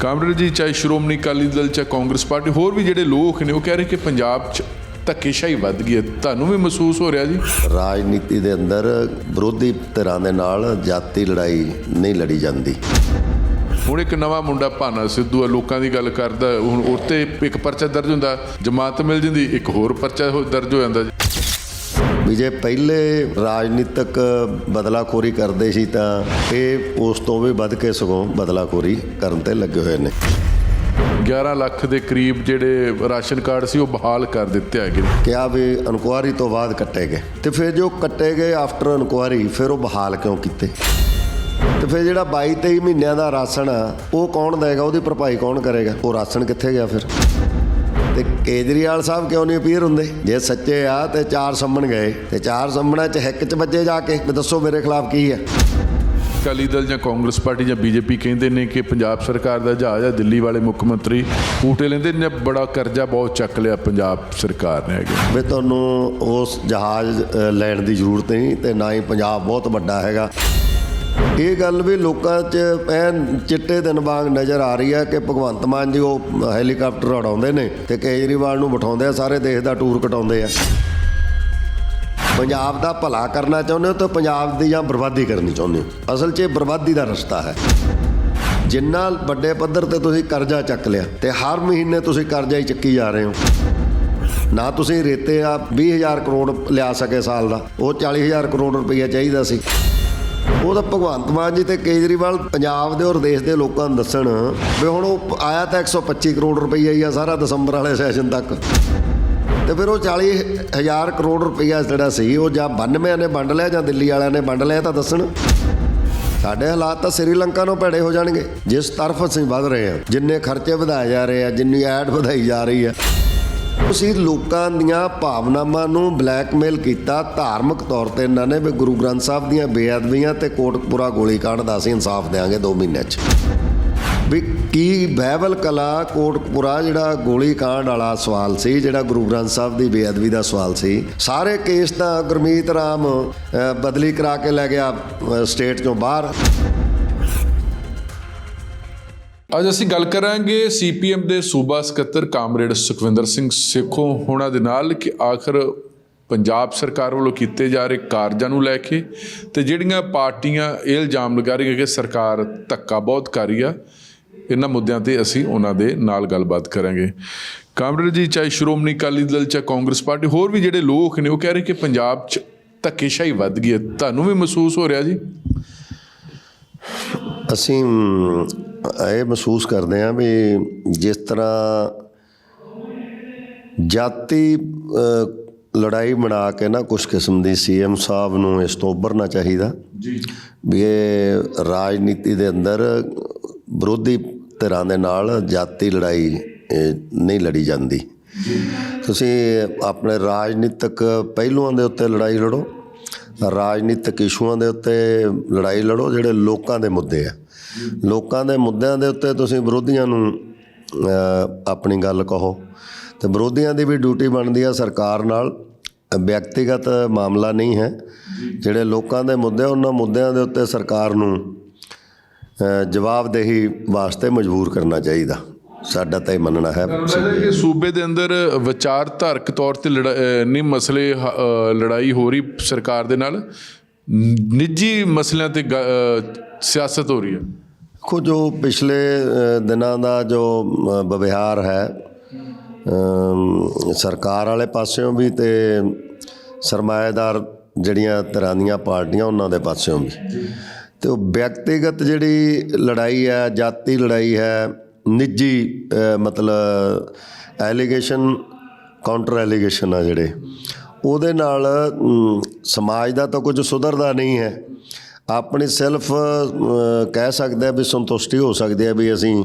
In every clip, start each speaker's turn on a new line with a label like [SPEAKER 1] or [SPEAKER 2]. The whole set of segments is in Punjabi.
[SPEAKER 1] ਕਾਮਰੇਡ ਜੀ ਚਾਹੇ ਸ਼੍ਰੋਮਣੀ ਅਕਾਲੀ ਦਲ ਚਾਹੇ ਕਾਂਗਰਸ ਪਾਰਟੀ ਹੋਰ ਵੀ ਜਿਹੜੇ ਲੋਕ ਨੇ ਉਹ ਕਹਿ ਰਹੇ ਕਿ ਪੰਜਾਬ 'ਚ ਧੱਕੇਸ਼ਾਹੀ ਵੱਧ ਗਈ ਹੈ। ਤੁਹਾਨੂੰ ਵੀ ਮਹਿਸੂਸ ਹੋ ਰਿਹਾ ਜੀ?
[SPEAKER 2] ਰਾਜਨੀਤੀ ਦੇ ਅੰਦਰ ਵਿਰੋਧੀ ਧਿਰਾਂ ਦੇ ਨਾਲ ਜਾਤੀ ਲੜਾਈ ਨਹੀਂ ਲੜੀ ਜਾਂਦੀ।
[SPEAKER 1] ਹੁਣ ਇੱਕ ਨਵਾਂ ਮੁੰਡਾ ਭਾਨਾ ਸਿੱਧੂ ਆ ਲੋਕਾਂ ਦੀ ਗੱਲ ਕਰਦਾ ਹੁਣ ਉੱਤੇ ਇੱਕ ਪਰਚਾ ਦਰਜ ਹੁੰਦਾ ਜਮਾਨਤ ਮਿਲ ਜਾਂਦੀ ਇੱਕ ਹੋਰ ਪਰਚਾ ਹੋ- ਦਰਜ ਹੋ ਜਾਂਦਾ ਜੀ।
[SPEAKER 2] ਵੀ ਜੇ ਪਹਿਲੇ ਰਾਜਨੀਤਿਕ ਬਦਲਾਖੋਰੀ ਕਰਦੇ ਸੀ ਤਾਂ ਇਹ ਉਸ ਤੋਂ ਵੀ ਵੱਧ ਕੇ ਸਗੋਂ ਬਦਲਾਖੋਰੀ ਕਰਨ ਤੇ ਲੱਗੇ ਹੋਏ ਨੇ।
[SPEAKER 1] 11 ਲੱਖ ਦੇ ਕਰੀਬ ਜਿਹੜੇ ਰਾਸ਼ਨ ਕਾਰਡ ਸੀ ਉਹ ਬਹਾਲ ਕਰ ਦਿੱਤੇ ਹੈਗੇ ਨੇ।
[SPEAKER 2] ਕਿਹਾ ਵੀ ਇਨਕੁਆਰੀ ਤੋਂ ਬਾਅਦ ਕੱਟੇ ਗਏ। ਤੇ ਫਿਰ ਜੋ ਕੱਟੇ ਗਏ ਆਫਟਰ ਇਨਕੁਆਰੀ ਫਿਰ ਉਹ ਬਹਾਲ ਕਿਉਂ ਕੀਤੇ? ਤੇ ਫਿਰ ਜਿਹੜਾ 22 23 ਮਹੀਨਿਆਂ ਦਾ ਰਾਸ਼ਨ ਆ ਉਹ ਕੌਣ ਦੇਗਾ? ਉਹਦੀ ਭਰਪਾਈ ਕੌਣ ਕਰੇਗਾ? ਉਹ ਰਾਸ਼ਨ ਕਿੱਥੇ ਗਿਆ ਫਿਰ? ਤੇ ਕੇਜਰੀਵਾਲ ਸਾਹਿਬ ਕਿਉਂ ਨਹੀਂ ਅਪੀਅਰ ਹੁੰਦੇ? ਜੇ ਸੱਚੇ ਆ ਤੇ ਚਾਰ ਸੰਮਣ ਗਏ ਤੇ ਚਾਰ ਸੰਮਣਾ ਚ ਹਿੱਕ ਚ ਵੱਜੇ ਜਾ ਕੇ ਦੱਸੋ ਮੇਰੇ ਖਿਲਾਫ ਕੀ ਹੈ
[SPEAKER 1] ਅਕਾਲੀ ਦਲ ਜਾਂ ਕਾਂਗਰਸ ਪਾਰਟੀ ਜਾਂ ਬੀਜੇਪੀ ਕਹਿੰਦੇ ਨੇ ਕਿ ਪੰਜਾਬ ਸਰਕਾਰ ਦਾ ਜਹਾਜ਼ ਆ ਦਿੱਲੀ ਵਾਲੇ ਮੁੱਖ ਮੰਤਰੀ ਊਟੇ ਲੈਂਦੇ ਨੇ ਬੜਾ ਕਰਜ਼ਾ ਬਹੁਤ ਚੱਕ ਲਿਆ ਪੰਜਾਬ ਸਰਕਾਰ ਨੇ ਹੈਗੇ
[SPEAKER 2] ਵੀ ਤੁਹਾਨੂੰ ਉਸ ਜਹਾਜ਼ ਲੈਣ ਦੀ ਜ਼ਰੂਰਤ ਨਹੀਂ ਤੇ ਨਾ ਹੀ ਪੰਜਾਬ ਬਹੁਤ ਵੱਡਾ ਹੈਗਾ। ਇਹ ਗੱਲ ਵੀ ਲੋਕਾਂ 'ਚ ਐਨ ਚਿੱਟੇ ਦਿਨ ਵਾਂਗ ਨਜ਼ਰ ਆ ਰਹੀ ਹੈ ਕਿ ਭਗਵੰਤ ਮਾਨ ਜੀ ਉਹ ਹੈਲੀਕਾਪਟਰ ਉਡਾਉਂਦੇ ਨੇ ਤੇ ਕੇਜਰੀਵਾਲ ਨੂੰ ਬਿਠਾਉਂਦੇ ਆ, ਸਾਰੇ ਦੇਸ਼ ਦਾ ਟੂਰ ਕਟਾਉਂਦੇ ਆ। ਪੰਜਾਬ ਦਾ ਭਲਾ ਕਰਨਾ ਚਾਹੁੰਦੇ ਹੋ ਤਾਂ ਪੰਜਾਬ ਦੀ ਜਾਂ ਬਰਬਾਦੀ ਕਰਨੀ ਚਾਹੁੰਦੇ ਹੋ? ਅਸਲ 'ਚ ਇਹ ਬਰਬਾਦੀ ਦਾ ਰਸਤਾ ਹੈ। ਜਿੰਨਾ ਵੱਡੇ ਪੱਧਰ ਤੇ ਤੁਸੀਂ ਕਰਜ਼ਾ ਚੱਕ ਲਿਆ ਤੇ ਹਰ ਮਹੀਨੇ ਤੁਸੀਂ ਕਰਜ਼ਾ ਹੀ ਚੱਕੀ ਜਾ ਰਹੇ ਹੋ। ਨਾ ਤੁਸੀਂ ਰੇਤੇ ਆ 20000 ਕਰੋੜ ਲਿਆ ਸਕੇ ਸਾਲ ਦਾ, ਉਹ 40000 ਕਰੋੜ ਰੁਪਈਆ ਚਾਹੀਦਾ ਸੀ। ਉਹ ਤਾਂ ਭਗਵੰਤ ਮਾਨ ਜੀ ਤੇ ਕੇਜਰੀਵਾਲ ਪੰਜਾਬ ਦੇ ਔਰ ਦੇਸ਼ ਦੇ ਲੋਕਾਂ ਨੂੰ ਦੱਸਣ ਵੀ ਹੁਣ ਉਹ ਆਇਆ ਤਾਂ 125 ਕਰੋੜ ਰੁਪਈਆ ਹੀ ਆ ਸਾਰਾ ਦਸੰਬਰ ਵਾਲੇ ਸੈਸ਼ਨ ਤੱਕ। ਤੇ ਫਿਰ ਉਹ 40000 ਕਰੋੜ ਰੁਪਈਆ ਜਿਹੜਾ ਸੀ, ਉਹ ਜਾਂ 92 ਨੇ ਵੰਡ ਲਿਆ ਜਾਂ ਦਿੱਲੀ ਵਾਲਿਆਂ ਨੇ ਵੰਡ ਲਿਆ ਤਾਂ ਦੱਸਣ। ਸਾਡੇ ਹਾਲਾਤ ਤਾਂ ਸ੍ਰੀਲੰਕਾ ਨੂੰ ਭੇੜੇ ਹੋ ਜਾਣਗੇ। ਜਿਸ ਤਰਫ ਅਸੀਂ ਵੱਧ ਰਹੇ ਹਾਂ, ਜਿੰਨੇ ਖਰਚੇ ਵਧਾਏ ਜਾ ਰਹੇ ਆ, ਜਿੰਨੀ ਐਡ ਵਧਾਈ ਜਾ ਰਹੀ ਹੈ ਤੁਸੀਂ ਲੋਕਾਂ ਦੀਆਂ ਭਾਵਨਾਵਾਂ ਨੂੰ ਬਲੈਕਮੇਲ ਕੀਤਾ, ਧਾਰਮਿਕ ਤੌਰ ਤੇ ਇਹਨਾਂ ਨੇ ਵੀ ਗੁਰੂ ਗ੍ਰੰਥ ਸਾਹਿਬ ਦੀਆਂ ਬੇਅਦਬੀਆਂ ਤੇ ਕੋਟਕਪੁਰਾ ਗੋਲੀकांड ਦਾ ਅਸੀਂ ਇਨਸਾਫ ਦੇਾਂਗੇ 2 ਮਹੀਨੇ 'ਚ। ਵੀ ਕੀ ਬਾਈਬਲ ਕਲਾ ਕੋਟਕਪੁਰਾ ਜਿਹੜਾ ਗੋਲੀ ਕਾਂਡ ਵਾਲਾ ਸਵਾਲ ਸੀ, ਜਿਹੜਾ ਗੁਰੂ ਗ੍ਰੰਥ ਸਾਹਿਬ ਦੀ ਬੇਅਦਬੀ ਦਾ ਸਵਾਲ ਸੀ, ਸਾਰੇ ਕੇਸ ਤਾਂ ਗੁਰਮੀਤ ਰਾਮ ਬਦਲੀ ਕਰਾ ਕੇ ਲੈ ਗਿਆ ਸਟੇਟ ਤੋਂ ਬਾਹਰ।
[SPEAKER 1] ਅੱਜ ਅਸੀਂ ਗੱਲ ਕਰਾਂਗੇ ਸੀਪੀਐਮ ਦੇ ਸੂਬਾ ਸਕੱਤਰ ਕਾਮਰੇਡ ਸੁਖਵਿੰਦਰ ਸਿੰਘ ਸੇਖੋਂ ਹੋਣਾ ਦੇ ਨਾਲ ਕਿ ਆਖਰ ਪੰਜਾਬ ਸਰਕਾਰ ਵੱਲੋਂ ਕੀਤੇ ਜਾ ਰਹੇ ਕਾਰਜਾਂ ਨੂੰ ਲੈ ਕੇ ਤੇ ਜਿਹੜੀਆਂ ਪਾਰਟੀਆਂ ਇਹ ਇਲਜ਼ਾਮ ਲਗਾ ਰਹੀਆਂ ਕਿ ਸਰਕਾਰ ਧੱਕਾ ਬਹੁਤ ਕਰ ਰਹੀ ਆ, ਇਹਨਾਂ ਮੁੱਦਿਆਂ ਤੇ ਅਸੀਂ ਉਹਨਾਂ ਦੇ ਨਾਲ ਗੱਲਬਾਤ ਕਰਾਂਗੇ। ਕਾਮਰੇਡ ਜੀ, ਚਾਹੇ ਸ਼੍ਰੋਮਣੀ ਅਕਾਲੀ ਦਲ, ਚਾਹੇ ਕਾਂਗਰਸ ਪਾਰਟੀ, ਹੋਰ ਵੀ ਜਿਹੜੇ ਲੋਕ ਨੇ, ਉਹ ਕਹਿ ਰਹੇ ਕਿ ਪੰਜਾਬ 'ਚ ਧੱਕੇਸ਼ਾਹੀ ਵੱਧ ਗਈ ਹੈ। ਤੁਹਾਨੂੰ ਵੀ ਮਹਿਸੂਸ ਹੋ ਰਿਹਾ ਜੀ?
[SPEAKER 2] ਅਸੀਂ ਇਹ ਮਹਿਸੂਸ ਕਰਦੇ ਹਾਂ ਵੀ ਜਿਸ ਤਰ੍ਹਾਂ ਜਾਤੀ ਲੜਾਈ ਬਣਾ ਕੇ ਨਾ ਕੁਝ ਕਿਸਮ ਦੀ ਸੀਐਮ ਸਾਹਿਬ ਨੂੰ ਇਸ ਤੋਂ ਉੱਭਰਨਾ ਚਾਹੀਦਾ।
[SPEAKER 1] ਜੀ।
[SPEAKER 2] ਵੀ ਇਹ ਰਾਜਨੀਤੀ ਦੇ ਅੰਦਰ ਵਿਰੋਧੀ ਧਿਰਾਂ ਦੇ ਨਾਲ ਜਾਤੀ ਲੜਾਈ ਨਹੀਂ ਲੜੀ ਜਾਂਦੀ। ਤੁਸੀਂ ਆਪਣੇ ਰਾਜਨੀਤਿਕ ਪਹਿਲੂਆਂ ਦੇ ਉੱਤੇ ਲੜਾਈ ਲੜੋ ਰਾਜਨੀਤਿਕ ਇਸ਼ੂਆਂ ਦੇ ਉੱਤੇ ਲੜਾਈ ਲੜੋ ਜਿਹੜੇ ਲੋਕਾਂ ਦੇ ਮੁੱਦੇ ਆ। ਲੋਕਾਂ ਦੇ ਮੁੱਦਿਆਂ ਦੇ ਉੱਤੇ ਤੁਸੀਂ ਵਿਰੋਧੀਆਂ ਨੂੰ ਆਪਣੀ ਗੱਲ ਕਹੋ। ਤੇ ਵਿਰੋਧੀਆਂ ਦੀ ਵੀ ਡਿਊਟੀ ਬਣਦੀ ਆ ਸਰਕਾਰ ਨਾਲ। ਵਿਅਕਤੀਗਤ ਮਾਮਲਾ ਨਹੀਂ ਹੈ। ਜਿਹੜੇ ਲੋਕਾਂ ਦੇ ਮੁੱਦੇ ਉਹਨਾਂ ਮੁੱਦਿਆਂ ਦੇ ਉੱਤੇ ਸਰਕਾਰ ਨੂੰ ਜਵਾਬਦੇਹੀ ਵਾਸਤੇ ਮਜਬੂਰ ਕਰਨਾ ਚਾਹੀਦਾ। ਸਾਡਾ ਤਾਂ ਇਹ ਮੰਨਣਾ ਹੈ।
[SPEAKER 1] ਕਿ ਸੂਬੇ ਦੇ ਅੰਦਰ ਵਿਚਾਰਧਾਰਕ ਤੌਰ ਤੇ ਲੜਾ- ਨਹੀਂ, ਮਸਲੇ ਲੜਾਈ ਹੋ ਰਹੀ ਸਰਕਾਰ ਦੇ ਨਾਲ? ਨਿੱਜੀ ਮਸਲਿਆਂ ਤੇ ਗ- ਸਿਆਸਤ ਹੋ ਰਹੀ ਹੈ।
[SPEAKER 2] ਦੇਖੋ ਜੋ ਪਿਛਲੇ ਦਿਨਾਂ ਦਾ ਜੋ ਵਿਵਹਾਰ ਹੈ ਸਰਕਾਰ ਵਾਲੇ ਪਾਸਿਓਂ ਵੀ ਤੇ ਸਰਮਾਏਦਾਰ ਜਿਹੜੀਆਂ ਤਰ੍ਹਾਂ ਦੀਆਂ ਪਾਰਟੀਆਂ ਉਹਨਾਂ ਦੇ ਪਾਸਿਓਂ ਵੀ। ਤੇ ਉਹ ਵਿਅਕਤੀਗਤ ਜਿਹੜੀ ਲੜਾਈ ਹੈ, ਜਾਤੀ ਲੜਾਈ ਹੈ, ਨਿੱਜੀ ਮਤਲਬ ਐਲੀਗੇਸ਼ਨ ਕਾਊਂਟਰ ਐਲੀਗੇਸ਼ਨ ਆ ਜਿਹੜੇ ਉਹਦੇ ਨਾਲ ਸਮਾਜ ਦਾ ਤਾਂ ਕੁਝ ਸੁਧਰਦਾ ਨਹੀਂ ਹੈ। ਆਪਣੀ ਸੈਲਫ ਕਹਿ ਸਕਦੇ ਆ ਵੀ ਸੰਤੁਸ਼ਟੀ ਹੋ ਸਕਦੀ ਹੈ ਵੀ ਅਸੀਂ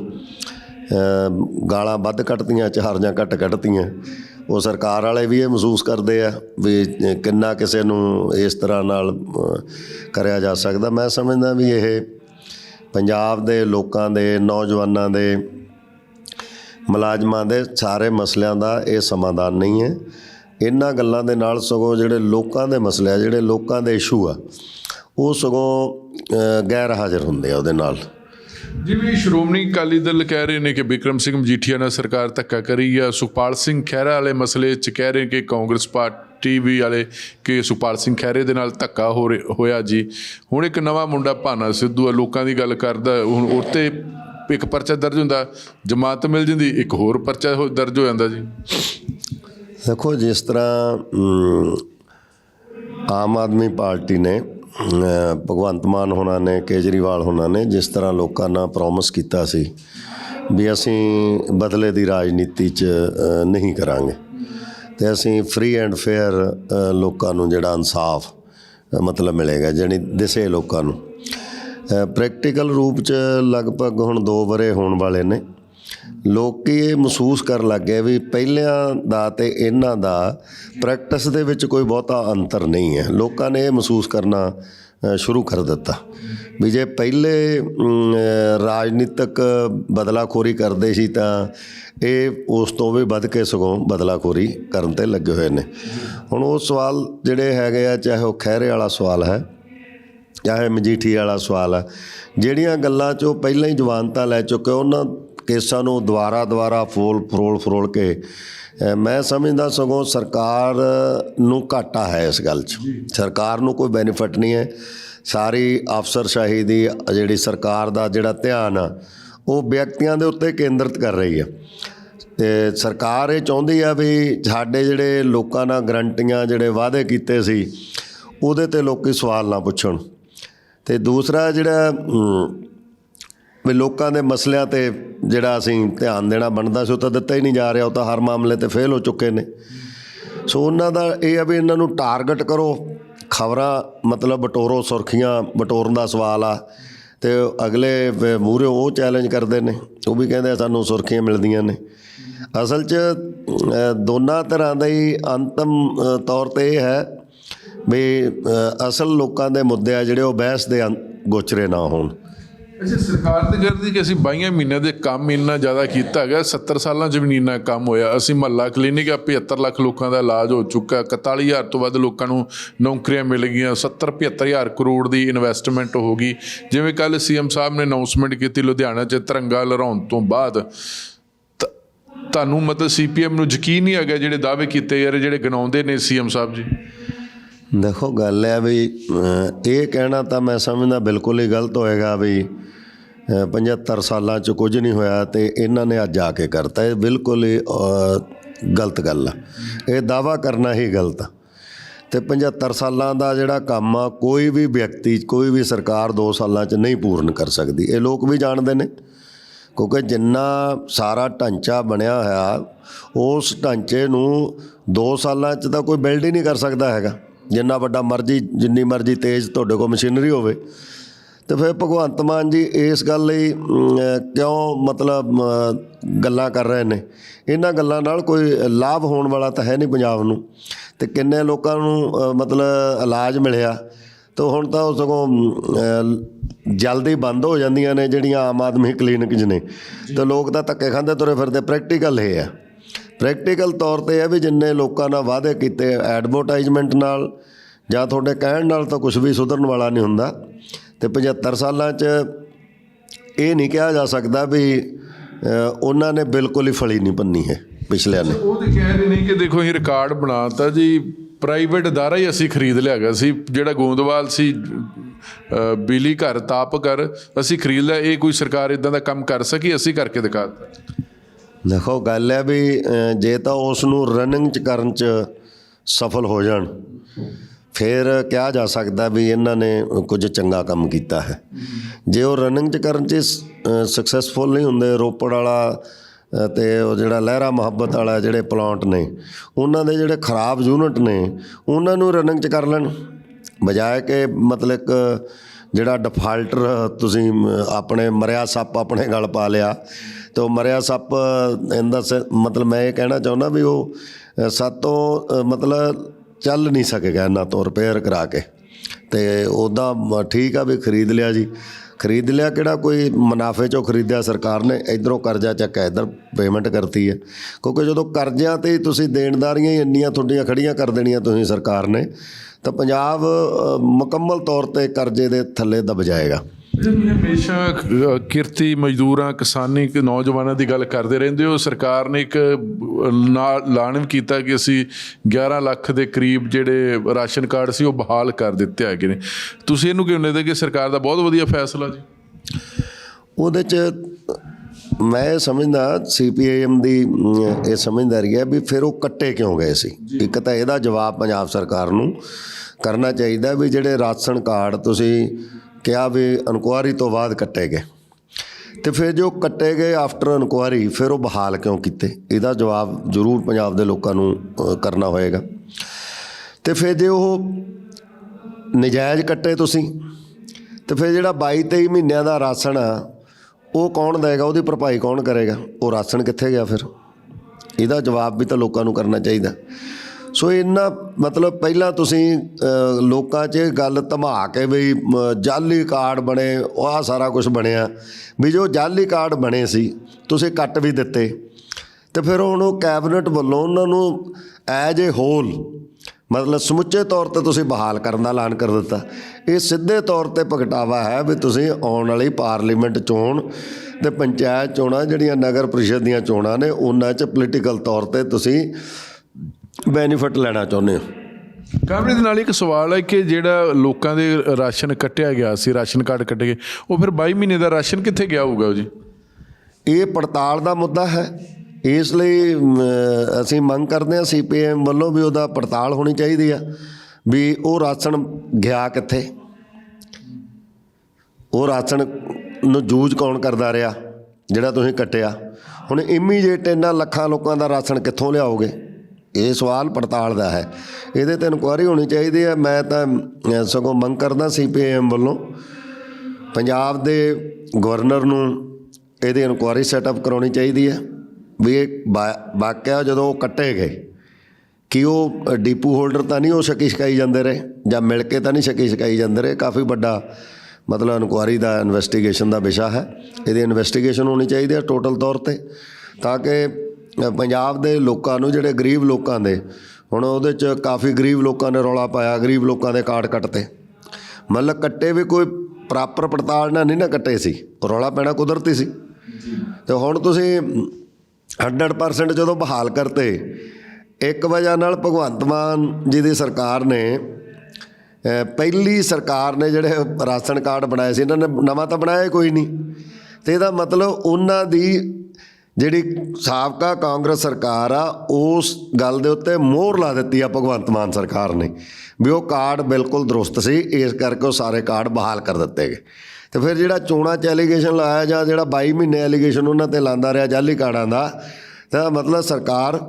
[SPEAKER 2] ਗਾਲਾਂ ਵੱਧ ਕੱਟਤੀਆਂ ਚਾਰਜਾਂ ਘੱਟ ਕੱਟਤੀਆਂ ਉਹ ਸਰਕਾਰ ਵਾਲੇ ਵੀ ਇਹ ਮਹਿਸੂਸ ਕਰਦੇ ਆ ਵੀ ਕਿੰਨਾ ਕਿਸੇ ਨੂੰ ਇਸ ਤਰ੍ਹਾਂ ਨਾਲ ਕਰਿਆ ਜਾ ਸਕਦਾ। ਮੈਂ ਸਮਝਦਾ ਵੀ ਇਹ ਪੰਜਾਬ ਦੇ ਲੋਕਾਂ ਦੇ, ਨੌਜਵਾਨਾਂ ਦੇ, ਮੁਲਾਜ਼ਮਾਂ ਦੇ ਸਾਰੇ ਮਸਲਿਆਂ ਦਾ ਇਹ ਸਮਾਧਾਨ ਨਹੀਂ ਹੈ। ਇਹਨਾਂ ਗੱਲਾਂ ਦੇ ਨਾਲ ਸਗੋਂ ਜਿਹੜੇ ਲੋਕਾਂ ਦੇ ਮਸਲੇ ਆ, ਜਿਹੜੇ ਲੋਕਾਂ ਦੇ ਇਸ਼ੂ ਆ, ਉਹ ਸਗੋਂ ਗੈਰ ਹਾਜ਼ਰ ਹੁੰਦੇ ਆ ਉਹਦੇ ਨਾਲ।
[SPEAKER 1] ਜਿਵੇਂ ਸ਼੍ਰੋਮਣੀ ਅਕਾਲੀ ਦਲ ਕਹਿ ਰਹੇ ਨੇ ਕਿ ਬਿਕਰਮ ਸਿੰਘ ਮਜੀਠੀਆ ਨਾਲ ਸਰਕਾਰ ਧੱਕਾ ਕਰੀ ਆ, ਸੁਖਪਾਲ ਸਿੰਘ ਖਹਿਰਾ ਵਾਲੇ ਮਸਲੇ 'ਚ ਕਹਿ ਰਹੇ ਕਿ ਕਾਂਗਰਸ ਪਾਰਟੀ ਵੀ ਵਾਲੇ ਕਿ ਸੁਖਪਾਲ ਸਿੰਘ ਖਹਿਰੇ ਦੇ ਨਾਲ ਧੱਕਾ ਹੋ ਰਿਹਾ- ਹੋਇਆ ਜੀ। ਹੁਣ ਇੱਕ ਨਵਾਂ ਮੁੰਡਾ ਭਾਨਾ ਸਿੱਧੂ ਆ, ਲੋਕਾਂ ਦੀ ਗੱਲ ਕਰਦਾ, ਹੁਣ ਉੱਤੇ ਇੱਕ ਪਰਚਾ ਦਰਜ ਹੁੰਦਾ, ਜਮਾਤ ਮਿਲ ਜਾਂਦੀ, ਇੱਕ ਹੋਰ ਪਰਚਾ ਹੋ- ਦਰਜ ਹੋ ਜਾਂਦਾ ਜੀ।
[SPEAKER 2] ਦੇਖੋ, ਜਿਸ ਤਰ੍ਹਾਂ ਆਮ ਆਦਮੀ ਪਾਰਟੀ ਨੇ ਭਗਵੰਤ ਮਾਨ ਹੋਣਾ ਨੇ, ਕੇਜਰੀਵਾਲ ਹੋਣਾ ਨੇ, ਜਿਸ ਤਰ੍ਹਾਂ ਲੋਕਾਂ ਨਾਲ ਪ੍ਰੋਮਿਸ ਕੀਤਾ ਸੀ ਵੀ ਅਸੀਂ ਬਦਲੇ ਦੀ ਰਾਜਨੀਤੀ 'ਚ ਨਹੀਂ ਕਰਾਂਗੇ। ਤੇ ਅਸੀਂ ਫ੍ਰੀ ਐਂਡ ਫੇਅਰ ਲੋਕਾਂ ਨੂੰ ਜਿਹੜਾ ਇਨਸਾਫ ਮਤਲਬ ਮਿਲੇਗਾ ਜਿਹੜੀ ਦਿਸੇ ਲੋਕਾਂ ਨੂੰ। ਪ੍ਰੈਕਟੀਕਲ ਰੂਪ 'ਚ ਲਗਭਗ ਹੁਣ 2 ਬਰੇ ਹੋਣ ਵਾਲੇ ਨੇ। ਲੋਕ ਇਹ ਮਹਿਸੂਸ ਕਰਨ ਲੱਗ ਗਏ ਵੀ ਪਹਿਲਿਆਂ ਦਾ ਤੇ ਇਹਨਾਂ ਦਾ ਪ੍ਰੈਕਟਿਸ ਦੇ ਵਿੱਚ ਕੋਈ ਬਹੁਤਾ ਅੰਤਰ ਨਹੀਂ ਹੈ। ਲੋਕਾਂ ਨੇ ਇਹ ਮਹਿਸੂਸ ਕਰਨਾ ਸ਼ੁਰੂ ਕਰ ਦਿੱਤਾ। ਵੀ ਜੇ ਪਹਿਲੇ ਰਾਜਨੀਤਿਕ ਬਦਲਾਖੋਰੀ ਕਰਦੇ ਸੀ ਤਾਂ ਇਹ ਉਸ ਤੋਂ ਵੀ ਵੱਧ ਕੇ ਸਗੋਂ ਬਦਲਾਖੋਰੀ ਕਰਨ ਤੇ ਲੱਗੇ ਹੋਏ ਨੇ। ਹੁਣ ਉਹ ਸਵਾਲ ਜਿਹੜੇ ਹੈਗੇ ਆ, ਚਾਹੇ ਉਹ ਖਹਿਰੇ ਵਾਲਾ ਸਵਾਲ ਹੈ, ਚਾਹੇ ਮਜੀਠੀ ਵਾਲਾ ਸਵਾਲ ਹੈ, ਜਿਹੜੀਆਂ ਗੱਲਾਂ 'ਚੋਂ ਪਹਿਲਾਂ ਹੀ ਜਵਾਨਤਾ ਲੈ ਚੁੱਕੇ, ਉਹਨਾਂ ਕੇਸਾਂ ਨੂੰ ਦੁਬਾਰਾ ਦੁਬਾਰਾ ਫੋਲ ਫਰੋਲ ਫਰੋਲ ਕੇ ਮੈਂ ਸਮਝਦਾ ਸਗੋਂ ਸਰਕਾਰ ਨੂੰ ਘਾਟਾ ਹੈ ਇਸ ਗੱਲ 'ਚ। ਸਰਕਾਰ ਨੂੰ ਕੋਈ ਬੈਨੀਫਿਟ ਨਹੀਂ ਹੈ। ਸਾਰੀ ਅਫਸਰਸ਼ਾਹੀ ਦੀ ਜਿਹੜੀ ਸਰਕਾਰ ਦਾ ਜਿਹੜਾ ਧਿਆਨ ਆ ਉਹ ਵਿਅਕਤੀਆਂ ਦੇ ਉੱਤੇ ਕੇਂਦਰਿਤ ਕਰ ਰਹੀ ਹੈ ਤੇ ਸਰਕਾਰ ਇਹ ਚਾਹੁੰਦੀ ਆ ਵੀ ਸਾਡੇ ਜਿਹੜੇ ਲੋਕਾਂ ਨਾਲ ਗਰੰਟੀਆਂ ਜਿਹੜੇ ਵਾਅਦੇ ਕੀਤੇ ਸੀ ਉਹਦੇ ਤੇ ਲੋਕੀ ਸਵਾਲ ਨਾ ਪੁੱਛਣ। ਤੇ ਦੂਸਰਾ ਜਿਹੜਾ ਵੀ ਲੋਕਾਂ ਦੇ ਮਸਲਿਆਂ ਤੇ ਜਿਹੜਾ ਅਸੀਂ ਧਿਆਨ ਦੇਣਾ ਬਣਦਾ ਸੀ, ਉਹ ਤਾਂ ਦਿੱਤਾ ਹੀ ਨਹੀਂ ਜਾ ਰਿਹਾ, ਉਹ ਤਾਂ ਹਰ ਮਾਮਲੇ ਤੇ ਫੇਲ ਹੋ ਚੁੱਕੇ ਨੇ। ਸੋ ਉਹਨਾਂ ਦਾ ਇਹ ਆ ਵੀ ਇਹਨਾਂ ਨੂੰ ਟਾਰਗੇਟ ਕਰੋ। ਖਬਰਾਂ ਮਤਲਬ ਬਟੋਰੋ ਸੁਰਖੀਆਂ, ਬਟੋਰਨ ਦਾ ਸਵਾਲ ਆ। ਤੇ ਅਗਲੇ ਮੂਹਰੇ ਉਹ ਚੈਲੰਜ ਕਰਦੇ ਨੇ, ਉਹ ਵੀ ਕਹਿੰਦੇ ਸਾਨੂੰ ਸੁਰਖੀਆਂ ਮਿਲਦੀਆਂ ਨੇ। ਅਸਲ 'ਚ ਦੋਨਾਂ ਤਰ੍ਹਾਂ ਦਾ ਹੀ ਅੰਤਮ ਤੌਰ ਤੇ ਇਹ ਹੈ ਵੀ ਅਸਲ ਲੋਕਾਂ ਦੇ ਮੁੱਦੇ ਆ ਜਿਹੜੇ ਉਹ ਬਹਿਸ ਦੇ ਅੰ- ਗੋਚਰੇ ਨਾ ਹੋਣ।
[SPEAKER 1] ਅੱਛਾ, ਸਰਕਾਰ ਤੇ ਕਰਦੀ ਕਿ ਅਸੀਂ 22 ਮਹੀਨਿਆਂ ਦੇ ਕੰਮ ਇੰਨਾ ਜ਼ਿਆਦਾ ਕੀਤਾ ਹੈਗਾ 70 ਸਾਲਾਂ 'ਚ ਵੀ ਨਹੀਂ ਇੰਨਾ ਕੰਮ ਹੋਇਆ। ਅਸੀਂ ਮਹੱਲਾ ਕਲੀਨਿਕ ਆ 75 ਲੱਖ ਲੋਕਾਂ ਦਾ ਇਲਾਜ ਹੋ ਚੁੱਕਾ 41000 ਤੋਂ ਵੱਧ ਲੋਕਾਂ ਨੂੰ ਨੌਕਰੀਆਂ ਮਿਲ ਗਈਆਂ। 70 75000 ਕਰੋੜ ਦੀ ਇਨਵੈਸਟਮੈਂਟ ਹੋ ਗਈ। ਜਿਵੇਂ ਕੱਲ ਸੀਐਮ ਸਾਹਿਬ ਨੇ ਅਨਾਉਂਸਮੈਂਟ ਕੀਤੀ ਲੁਧਿਆਣਾ 'ਚ ਤਿਰੰਗਾ ਲਹਿਰਾਉਣ ਤੋਂ ਬਾਅਦ, ਤ- ਤੁਹਾਨੂੰ ਮਤਲਬ ਸੀਪੀਐਮ ਨੂੰ ਯਕੀਨ ਨਹੀਂ ਹੈਗਾ ਜਿਹੜੇ ਦਾਅਵੇ ਕੀਤੇ ਯਾਰ ਜਿਹੜੇ ਗਨਾਉਂਦੇ ਨੇ ਸੀਐਮ ਸਾਹਿਬ ਜੀ?
[SPEAKER 2] ਦੇਖੋ ਗੱਲ ਹੈ ਵੀ ਇਹ ਕਹਿਣਾ ਤਾਂ ਮੈਂ ਸਮਝਦਾ ਬਿਲਕੁਲ ਹੀ ਗਲਤ ਹੋਏਗਾ ਵੀ ਅ, 75 ਸਾਲਾਂ 'ਚ ਕੁਝ ਨਹੀਂ ਹੋਇਆ ਤੇ ਇਹਨਾਂ ਨੇ ਅੱਜ ਆ ਕੇ ਕਰਤਾ। ਇਹ ਬਿਲਕੁਲ ਹੀ ਗਲਤ ਗੱਲ ਆ। ਇਹ ਦਾਵਾ ਕਰਨਾ ਹੀ ਗਲਤ ਆ। ਤੇ 75 ਸਾਲਾਂ ਦਾ ਜਿਹੜਾ ਕੰਮ ਆ ਕੋਈ ਵੀ ਵਿਅਕਤੀ ਕੋਈ ਵੀ ਸਰਕਾਰ 2 ਸਾਲਾਂ 'ਚ ਨਹੀਂ ਪੂਰਨ ਕਰ ਸਕਦੀ। ਇਹ ਲੋਕ ਵੀ ਜਾਣਦੇ ਨੇ ਕਿਉਂਕਿ ਜਿੰਨਾ ਸਾਰਾ ਢਾਂਚਾ ਬਣਿਆ ਹੋਇਆ ਉਸ ਢਾਂਚੇ ਨੂੰ 2 ਸਾਲਾਂ 'ਚ ਤਾਂ ਕੋਈ ਬਿਲਡ ਹੀ ਨਹੀਂ ਕਰ ਸਕਦਾ ਹੈਗਾ। ਜਿੰਨਾ ਵੱਡਾ ਮਰਜ਼ੀ ਜਿੰਨੀ ਮਰਜ਼ੀ ਤੇਜ਼ ਤੁਹਾਡੇ ਕੋਲ ਮਸ਼ੀਨਰੀ ਹੋਵੇ। ਤੇ ਫਿਰ ਭਗਵੰਤ ਮਾਨ ਜੀ ਇਸ ਗੱਲ ਲਈ ਕਿਉਂ ਮਤਲਬ ਗੱਲਾਂ ਕਰ ਰਹੇ ਨੇ? ਇਹਨਾਂ ਗੱਲਾਂ ਨਾਲ ਕੋਈ ਲਾਭ ਹੋਣ ਵਾਲਾ ਤਾਂ ਹੈ ਨਹੀਂ ਪੰਜਾਬ ਨੂੰ। ਤੇ ਕਿੰਨੇ ਲੋਕਾਂ ਨੂੰ ਮਤਲਬ ਇਲਾਜ ਮਿਲਿਆ। ਤੇ ਹੁਣ ਤਾਂ ਉਹ ਸਗੋਂ ਜਲਦੀ ਬੰਦ ਹੋ ਜਾਂਦੀਆਂ ਨੇ ਜਿਹੜੀਆਂ ਆਮ ਆਦਮੀ ਕਲੀਨਿਕ 'ਚ ਨੇ। ਤੇ ਲੋਕ ਤਾਂ ਧੱਕੇ ਖਾਂਦੇ ਤੁਰੇ ਫਿਰਦੇ ਪ੍ਰੈਕਟੀਕਲ ਇਹ ਆ। ਪ੍ਰੈਕਟੀਕਲ ਤੌਰ ਤੇ ਇਹ ਵੀ ਜਿੰਨੇ ਲੋਕਾਂ ਨਾਲ ਵਾਅਦੇ ਕੀਤੇ ਐਡਵਰਟਾਈਜ਼ਮੈਂਟ ਨਾਲ ਜਾਂ ਤੁਹਾਡੇ ਕਹਿਣ ਨਾਲ ਤਾਂ ਕੁਝ ਵੀ ਸੁਧਰਨ ਵਾਲਾ ਨਹੀਂ ਹੁੰਦਾ। ਤੇ 75 ਸਾਲਾਂ 'ਚ ਇਹ ਨਹੀਂ ਕਿਹਾ ਜਾ ਸਕਦਾ ਵੀ ਉਹਨਾਂ ਨੇ ਬਿਲਕੁਲ ਹੀ ਫਲੀ ਨਹੀਂ ਪੰਨੀ ਹੈ ਪਿਛਲਿਆਂ ਨੇ।
[SPEAKER 1] ਉਹ ਤੇ ਕਹਿ ਰਹੇ ਨੇ ਕਿ ਦੇਖੋ ਇਹ ਰਿਕਾਰਡ ਬਣਾਤਾ ਜੀ ਪ੍ਰਾਈਵੇਟ ਅਦਾਰਾ ਹੀ ਅਸੀਂ ਖਰੀਦ ਲਿਆ ਗਿਆ ਸੀ, ਜਿਹੜਾ ਗੋਂਦਵਾਲ ਸੀ ਬਿਜਲੀ ਘਰ, ਤਾਪ ਘਰ, ਅਸੀਂ ਖਰੀਦ ਲਿਆ, ਇਹ ਕੋਈ ਸਰਕਾਰ ਇਦਾਂ ਦਾ ਕੰਮ ਕਰ ਸਕੀ, ਅਸੀਂ ਕਰਕੇ ਦਿਖਾਤਾ
[SPEAKER 2] ਦੇਖੋ ਗੱਲ ਹੈ ਵੀ ਜੇ ਤਾਂ ਉਸ ਨੂੰ ਰਨਿੰਗ ਚ ਕਰਨ ਚ ਸਫਲ ਹੋ ਜਾਣ ਫਿਰ ਕਿਹਾ ਜਾ ਸਕਦਾ ਵੀ ਇਹਨਾਂ ਨੇ ਕੁਝ ਚੰਗਾ ਕੰਮ ਕੀਤਾ ਹੈ। ਜੇ ਉਹ ਰਨਿੰਗ ਚ ਕਰਨ ਚ ਸਕਸੈਸਫੁਲ ਨਹੀਂ ਹੁੰਦੇ ਰੋਪੜ ਵਾਲਾ ਅ, ਤੇ ਉਹ ਜਿਹੜਾ ਲਹਿਰਾ ਮੁਹੱਬਤ ਵਾਲਾ ਜਿਹੜੇ ਪਲਾਂਟ ਨੇ ਉਹਨਾਂ ਦੇ ਜਿਹੜੇ ਖਰਾਬ ਯੂਨਿਟ ਨੇ ਉਹਨਾਂ ਨੂੰ ਰਨਿੰਗ ਚ ਕਰ ਲੈਣ। ਬਜਾਏ ਕਿ ਮਤਲਬ ਇੱਕ ਜਿਹੜਾ ਡਿਫਾਲਟਰ ਤੁਸੀਂ ਆਪਣੇ ਮਰਿਆ ਸੱਪ ਆਪਣੇ ਗਲ ਪਾ ਲਿਆ ਤੇ ਉਹ ਮਰਿਆ ਸੱਪ ਇਹਦਾ ਮਤਲਬ ਮੈਂ ਇਹ ਕਹਿਣਾ ਚਾਹੁੰਦਾ ਵੀ ਉਹ ਅ, ਸਾਤੋਂ ਮਤਲਬ ਚੱਲ ਨਹੀਂ ਸਕੇਗਾ ਇਹਨਾਂ ਤੋਂ ਰਿਪੇਅਰ ਕਰਾ ਕੇ। ਤੇ ਉਹਦਾ ਠੀਕ ਆ ਵੀ ਖਰੀਦ ਲਿਆ ਜੀ। ਖਰੀਦ ਲਿਆ ਕਿਹੜਾ ਕੋਈ ਮੁਨਾਫੇ ਚੋਂ ਖਰੀਦਿਆ ਸਰਕਾਰ ਨੇ? ਇਧਰੋਂ ਕਰਜ਼ਾ ਚੱਕਿਆ ਇਧਰ ਪੇਮੈਂਟ ਕਰਤੀ ਹੈ ਕਿਉਂਕਿ ਜਦੋਂ ਕਰਜ਼ਿਆਂ ਤੇ ਹੀ ਤੁਸੀਂ ਦੇਣਦਾਰੀਆਂ ਹੀ ਇੰਨੀਆਂ ਤੁਹਾਡੀਆਂ ਖੜੀਆਂ ਕਰ ਦੇਣੀਆਂ ਤੁਸੀਂ ਸਰਕਾਰ ਨੇ ਤਾਂ ਪੰਜਾਬ ਮੁਕੰਮਲ ਤੌਰ ਤੇ ਕਰਜ਼ੇ ਦੇ ਥੱਲੇ ਦਬ ਜਾਏਗਾ।
[SPEAKER 1] ਤੁਸੀਂ ਹਮੇਸ਼ਾ ਕਿਰਤੀ ਮਜ਼ਦੂਰਾਂ ਕਿਸਾਨੀ ਕਿ ਨੌਜਵਾਨਾਂ ਦੀ ਗੱਲ ਕਰਦੇ ਰਹਿੰਦੇ ਹੋ। ਸਰਕਾਰ ਨੇ ਇੱਕ ਐਲਾਨ ਕੀਤਾ ਕਿ ਅਸੀਂ 11 ਲੱਖ ਦੇ ਕਰੀਬ ਜਿਹੜੇ ਰਾਸ਼ਨ ਕਾਰਡ ਸੀ ਉਹ ਬਹਾਲ ਕਰ ਦਿੱਤੇ ਹੈਗੇ ਨੇ। ਤੁਸੀਂ ਇਹਨੂੰ ਕਿਉਂ ਲੈਂਦੇ ਕਿ ਸਰਕਾਰ ਦਾ ਬਹੁਤ ਵਧੀਆ ਫੈਸਲਾ ਜੀ?
[SPEAKER 2] ਉਹਦੇ ਚ ਮੈਂ ਸਮਝਦਾ ਸੀਪੀਆਈਐਮ ਦੀ ਇਹ ਸਮਝਦਾਰੀ ਹੈ ਵੀ ਫਿਰ ਉਹ ਕੱਟੇ ਕਿਉਂ ਗਏ ਸੀ? ਇੱਕ ਤਾਂ ਇਹਦਾ ਜਵਾਬ ਪੰਜਾਬ ਸਰਕਾਰ ਨੂੰ ਕਰਨਾ ਚਾਹੀਦਾ ਵੀ ਜਿਹੜੇ ਰਾਸ਼ਨ ਕਾਰਡ ਤੁਸੀਂ ਕਿਹਾ ਵੀ ਇਨਕੁਆਰੀ ਤੋਂ ਬਾਅਦ ਕੱਟੇ ਗਏ। ਤੇ ਫਿਰ ਜੋ ਕੱਟੇ ਗਏ ਆਫਟਰ ਇਨਕੁਆਰੀ, ਫਿਰ ਉਹ ਬਹਾਲ ਕਿਉਂ ਕੀਤੇ? ਇਹਦਾ ਜਵਾਬ ਜ਼ਰੂਰ ਪੰਜਾਬ ਦੇ ਲੋਕਾਂ ਨੂੰ ਕਰਨਾ ਹੋਏਗਾ। ਤੇ ਫਿਰ ਜੇ ਉਹ ਨਜਾਇਜ਼ ਕੱਟੇ ਤੁਸੀਂ, ਤੇ ਫਿਰ ਜਿਹੜਾ 22 23 ਮਹੀਨਿਆਂ ਦਾ ਰਾਸ਼ਨ ਆ, ਉਹ ਕੌਣ ਦੇਗਾ? ਉਹਦੀ ਭਰਪਾਈ ਕੌਣ ਕਰੇਗਾ? ਉਹ ਰਾਸ਼ਨ ਕਿੱਥੇ ਗਿਆ ਫਿਰ? ਇਹਦਾ ਜਵਾਬ ਵੀ ਤਾਂ ਲੋਕਾਂ ਨੂੰ ਕਰਨਾ ਚਾਹੀਦਾ। ਸੋ ਇਹਨਾਂ ਮਤਲਬ ਪਹਿਲਾਂ ਤੁਸੀਂ ਲੋਕਾਂ 'ਚ ਇਹ ਗੱਲ ਧਮਾ ਕੇ ਵੀ ਮ, ਜਾਲੀ ਕਾਰਡ ਬਣੇ ਉਹ ਆ ਸਾਰਾ ਕੁਝ ਬਣਿਆ। ਵੀ ਜੋ ਜਾਲੀ ਕਾਰਡ ਬਣੇ ਸੀ ਤੁਸੀਂ ਕੱਟ ਵੀ ਦਿੱਤੇ। ਤੇ ਫਿਰ ਹੁਣ ਉਹ ਕੈਬਨਿਟ ਵੱਲੋਂ ਉਹਨਾਂ ਨੂੰ ਐਜ ਏ ਹੋਲ ਮਤਲਬ ਸਮੁੱਚੇ ਤੌਰ ਤੇ ਤੁਸੀਂ ਬਹਾਲ ਕਰਨ ਦਾ ਐਲਾਨ ਕਰ ਦਿੱਤਾ। ਇਹ ਸਿੱਧੇ ਤੌਰ ਤੇ ਪ੍ਰਗਟਾਵਾ ਹੈ ਵੀ ਤੁਸੀਂ ਆਉਣ ਵਾਲੀ ਪਾਰਲੀਮੈਂਟ ਚੋਣ ਤੇ ਪੰਚਾਇਤ ਚੋਣਾਂ ਜਿਹੜੀਆਂ ਨਗਰ ਪ੍ਰੀਸ਼ਦ ਦੀਆਂ ਚੋਣਾਂ ਨੇ ਉਹਨਾਂ 'ਚ ਪੋਲੀਟੀਕਲ ਤੌਰ ਤੇ ਤੁਸੀਂ ਬੈਨੀਫਿਟ ਲੈਣਾ ਚਾਹੁੰਦੇ ਹੋ।
[SPEAKER 1] ਕਾਮਰੇ ਦੇ ਨਾਲ ਇੱਕ ਸਵਾਲ ਹੈ ਕਿ ਜਿਹੜਾ ਲੋਕਾਂ ਦੇ ਰਾਸ਼ਨ ਕੱਟਿਆ ਗਿਆ ਸੀ ਰਾਸ਼ਨ ਕਾਰਡ ਕੱਟੇ ਗਏ ਉਹ ਫਿਰ 22 ਮਹੀਨੇ ਦਾ ਰਾਸ਼ਨ ਕਿੱਥੇ ਗਿਆ ਹੋਊਗਾ ਜੀ?
[SPEAKER 2] ਇਹ ਪੜਤਾਲ ਦਾ ਮੁੱਦਾ ਹੈ। ਇਸ ਲਈ ਅਸੀਂ ਮੰਗ ਕਰਦੇ ਹਾਂ ਸੀਪੀਐਮ ਵੱਲੋਂ ਵੀ ਉਹਦਾ ਪੜਤਾਲ ਹੋਣੀ ਚਾਹੀਦੀ ਆ ਵੀ ਉਹ ਰਾਸ਼ਨ ਗਿਆ ਕਿੱਥੇ। ਉਹ ਰਾਸ਼ਨ ਨੂੰ ਯੂਜ਼ ਕੌਣ ਕਰਦਾ ਰਿਹਾ ਜਿਹੜਾ ਤੁਸੀਂ ਕੱਟਿਆ। ਹੁਣ ਇਮੀਡੀਏਟ ਇਹਨਾਂ ਲੱਖਾਂ ਲੋਕਾਂ ਦਾ ਰਾਸ਼ਨ ਕਿੱਥੋਂ ਲਿਆਓਗੇ? ਇਹ ਸਵਾਲ ਪੜਤਾਲ ਦਾ ਹੈ। ਇਹਦੇ ਤੇ ਇਨਕੁਆਇਰੀ ਹੋਣੀ ਚਾਹੀਦੀ ਹੈ। ਮੈਂ ਤਾਂ ਸਗੋਂ ਮੰਗ ਕਰਦਾ ਸੀਪੀਐਮ ਵੱਲੋਂ। ਪੰਜਾਬ ਦੇ ਗਵਰਨਰ ਨੂੰ ਇਹਦੀ ਇਨਕੁਆਇਰੀ ਸੈਟਅਪ ਕਰਾਉਣੀ ਚਾਹੀਦੀ ਹੈ। ਵੀ ਇਹ ਵਾ- ਵਾਕਿਆ ਜਦੋਂ ਉਹ ਕੱਟੇ ਗਏ, ਕਿ ਉਹ ਡੀਪੂ ਹੋਲਡਰ ਤਾਂ ਨਹੀਂ ਉਹ ਸ਼ੱਕੀ ਸ਼ਿਕਾਈ ਜਾਂਦੇ ਰਹੇ, ਜਾਂ ਮਿਲ ਕੇ ਤਾਂ ਨਹੀਂ ਸ਼ੱਕੀ ਸ਼ਿਕਾਈ ਜਾਂਦੇ ਰਹੇ। ਕਾਫੀ ਵੱਡਾ, ਮਤਲਬ ਇਨਕੁਆਇਰੀ ਦਾ ਇਨਵੈਸਟੀਗੇਸ਼ਨ ਦਾ ਵਿਸ਼ਾ ਹੈ। ਇਹਦੀ ਇਨਵੈਸਟੀਗੇਸ਼ਨ ਹੋਣੀ ਚਾਹੀਦੀ ਹੈ ਟੋਟਲ ਤੌਰ ਤੇ, ਤਾਂ ਕਿ ਪੰਜਾਬ ਦੇ ਲੋਕਾਂ ਨੂੰ, ਜਿਹੜੇ ਗਰੀਬ ਲੋਕਾਂ ਦੇ, ਹੁਣ ਉਹਦੇ ਚ ਕਾਫੀ ਗਰੀਬ ਲੋਕਾਂ ਨੇ ਰੌਲਾ ਪਾਇਆ, ਗਰੀਬ ਲੋਕਾਂ ਦੇ ਕਾਰਡ ਕੱਟਤੇ। ਮਤਲਬ ਕੱਟੇ ਵੀ ਕੋਈ ਪ੍ਰਾਪਰ ਪੜਤਾਲ ਨਾਲ ਨਹੀਂ ਨਾ ਕੱਟੇ ਸੀ, ਰੌਲਾ ਪੈਣਾ ਕੁਦਰਤੀ ਸੀ। ਤੇ ਹੁਣ ਤੁਸੀਂ 100% ਜਦੋਂ ਬਹਾਲ ਕਰਤੇ, ਇੱਕ ਵਜ੍ਹਾ ਨਾਲ ਭਗਵੰਤ ਮਾਨ ਜੀ ਦੀ ਸਰਕਾਰ ਨੇ ਪਹਿਲੀ ਸਰਕਾਰ ਨੇ ਜਿਹੜੇ ਰਾਸ਼ਨ ਕਾਰਡ ਬਣਾਏ ਸੀ, ਇਹਨਾਂ ਨੇ ਨਵਾਂ ਤਾਂ ਬਣਾਇਆ ਕੋਈ ਨਹੀਂ। ਤੇ ਇਹਦਾ ਮਤਲਬ ਉਹਨਾਂ ਦੀ ਜਿਹੜੀ ਸਾਬਕਾ ਕਾਂਗਰਸ ਸਰਕਾਰ ਆ, ਉਸ ਗੱਲ ਦੇ ਉੱਤੇ ਮੋਹਰ ਲਾ ਦਿੱਤੀ ਆ ਭਗਵੰਤ ਮਾਨ ਸਰਕਾਰ ਨੇ ਵੀ ਉਹ ਕਾਰਡ ਬਿਲਕੁਲ ਦਰੁਸਤ ਸੀ, ਇਸ ਕਰਕੇ ਉਹ ਸਾਰੇ ਕਾਰਡ ਬਹਾਲ ਕਰ ਦਿੱਤੇ ਗਏ। ਤੇ ਫਿਰ ਜਿਹੜਾ ਚੋਣਾਂ 'ਚ ਐਲੀਗੇਸ਼ਨ ਲਾਇਆ ਜਾਂ ਜਿਹੜਾ 22 ਮਹੀਨੇ ਐਲੀਗੇਸ਼ਨ ਉਹਨਾਂ ਤੇ ਲਾਂਦਾ ਰਿਹਾ ਜਾਲੀ ਕਾਰਡਾਂ ਦਾ, ਤਾਂ ਮਤਲਬ ਸਰਕਾਰ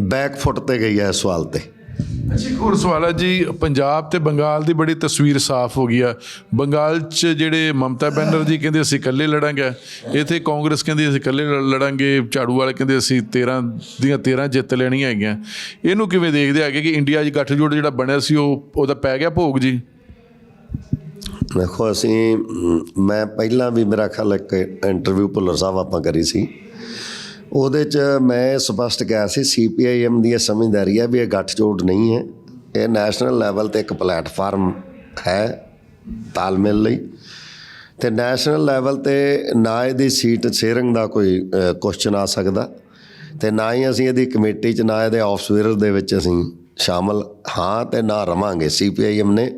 [SPEAKER 2] ਬੈਕ ਫੁੱਟ ਤੇ ਗਈ ਹੈ ਇਸ ਸਵਾਲ ਤੇ।
[SPEAKER 1] ਅੱਛਾ ਇੱਕ ਹੋਰ ਸਵਾਲ ਹੈ ਜੀ, ਪੰਜਾਬ ਤੇ ਬੰਗਾਲ ਦੀ ਬੜੀ ਤਸਵੀਰ ਸਾਫ਼ ਹੋ ਗਈ ਆ। ਬੰਗਾਲ 'ਚ ਜਿਹੜੇ ਮਮਤਾ ਬੈਨਰਜੀ ਕਹਿੰਦੇ ਅਸੀਂ ਇਕੱਲੇ ਲੜਾਂਗੇ, ਇੱਥੇ ਕਾਂਗਰਸ ਕਹਿੰਦੀ ਅਸੀਂ ਇਕੱਲੇ ਲੜ- ਲੜਾਂਗੇ, ਝਾੜੂ ਵਾਲੇ ਕਹਿੰਦੇ ਅਸੀਂ 13 ਦੀਆਂ 13 ਜਿੱਤ ਲੈਣੀਆਂ ਹੈਗੀਆਂ। ਇਹਨੂੰ ਕਿਵੇਂ ਦੇਖਦੇ ਹੈਗੇ ਕਿ ਇੰਡੀਆ 'ਚ ਗੱਠਜੋੜ ਜਿਹੜਾ ਬਣਿਆ ਸੀ, ਉਹ, ਉਹਦਾ ਪੈ ਗਿਆ ਭੋਗ ਜੀ?
[SPEAKER 2] ਦੇਖੋ, ਅਸੀਂ ਮੈਂ ਪਹਿਲਾਂ ਵੀ ਮੇਰਾ ਖਿਆਲ ਇੱਕ ਇੰਟਰਵਿਊ ਭੁੱਲਰ ਸਾਹਿਬ ਆਪਾਂ ਕਰੀ ਸੀ। ਉਹਦੇ 'ਚ ਮੈਂ ਸਪਸ਼ਟ ਕਿਹਾ ਸੀ ਸੀਪੀਆਈਐਮ ਦੀ ਇਹ ਸਮਝਦਾਰੀ ਹੈ ਵੀ ਇਹ ਗੱਠਜੋੜ ਨਹੀਂ ਹੈ। ਇਹ ਨੈਸ਼ਨਲ ਲੈਵਲ ਤੇ ਇੱਕ ਪਲੇਟਫਾਰਮ ਹੈ ਤਾਲਮੇਲ ਲਈ। ਤੇ ਨੈਸ਼ਨਲ ਲੈਵਲ ਤੇ ਨਾ ਇਹਦੀ ਸੀਟ ਸ਼ੇਅਰਿੰਗ ਦਾ ਕੋਈ ਕੁਐਸਚਨ ਆ ਸਕਦਾ। ਤੇ ਨਾ ਹੀ ਅਸੀਂ ਇਹਦੀ ਕਮੇਟੀ 'ਚ, ਨਾ ਇਹਦੇ ਆਫਸਵੇਅਰ ਦੇ ਵਿੱਚ ਅਸੀਂ ਸ਼ਾਮਲ ਹਾਂ ਤੇ ਨਾ ਰਵਾਂਗੇ। ਸੀਪੀਆਈਐਮ ਨੇ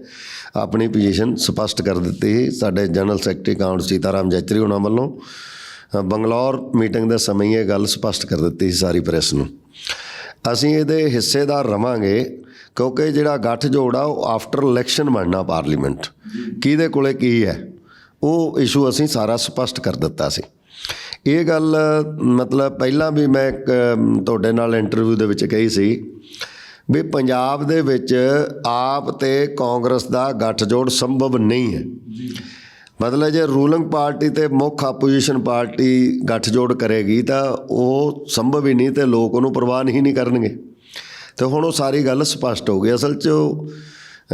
[SPEAKER 2] ਆਪਣੀ ਪੋਜੀਸ਼ਨ ਸਪਸ਼ਟ ਕਰ ਦਿੱਤੀ ਸੀ। ਸਾਡੇ ਜਨਰਲ ਸੈਕਟਰੀ ਕਾਉਂਟ ਸੀਤਾਰਾਮ ਜੈਤਰੀ ਉਹਨਾਂ ਵੱਲੋਂ। ਬੰਗਲੌਰ ਮੀਟਿੰਗ ਦੇ ਸਮੇਂ ਇਹ ਗੱਲ ਸਪਸ਼ਟ ਕਰ ਦਿੱਤੀ ਸੀ ਸਾਰੀ ਪ੍ਰੈਸ ਨੂੰ। ਅਸੀਂ ਇਹਦੇ ਹਿੱਸੇਦਾਰ ਰਵਾਂਗੇ ਕਿਉਂਕਿ ਜਿਹੜਾ ਗੱਠ ਜੋੜ ਆ ਉਹ ਆਫਟਰ ਇਲੈਕਸ਼ਨ ਬਣਨਾ ਪਾਰਲੀਮੈਂਟ ਕਿਹਦੇ ਕੋਲੇ ਕੀ ਹੈ? ਉਹ ਇਸ਼ੂ ਅਸੀਂ ਸਾਰਾ ਸਪਸ਼ਟ ਕਰ ਦਿੱਤਾ ਸੀ। ਇਹ ਗੱਲ ਮਤਲਬ ਪਹਿਲਾਂ ਵੀ ਮੈਂ ਇੱਕ, ਤੁਹਾਡੇ ਨਾਲ ਇੰਟਰਵਿਊ ਦੇ ਵਿੱਚ ਕਹੀ ਸੀ ਵੀ ਪੰਜਾਬ ਦੇ ਵਿੱਚ ਆਪ ਤੇ ਕਾਂਗਰਸ ਦਾ ਗੱਠਜੋੜ ਸੰਭਵ ਨਹੀਂ ਹੈ। ਮਤਲਬ ਜੇ ਰੂਲਿੰਗ ਪਾਰਟੀ ਤੇ ਮੁੱਖ ਆਪੋਜੀਸ਼ਨ ਪਾਰਟੀ ਗੱਠਜੋੜ ਕਰੇਗੀ ਤਾਂ ਉਹ ਸੰਭਵ ਹੀ ਨਹੀਂ ਤੇ ਲੋਕ ਉਹਨੂੰ ਪ੍ਰਵਾਨ ਹੀ ਨਹੀਂ ਕਰਨਗੇ। ਤੇ ਹੁਣ ਉਹ ਸਾਰੀ ਗੱਲ ਸਪਸ਼ਟ ਹੋ ਗਈ। ਅਸਲ 'ਚ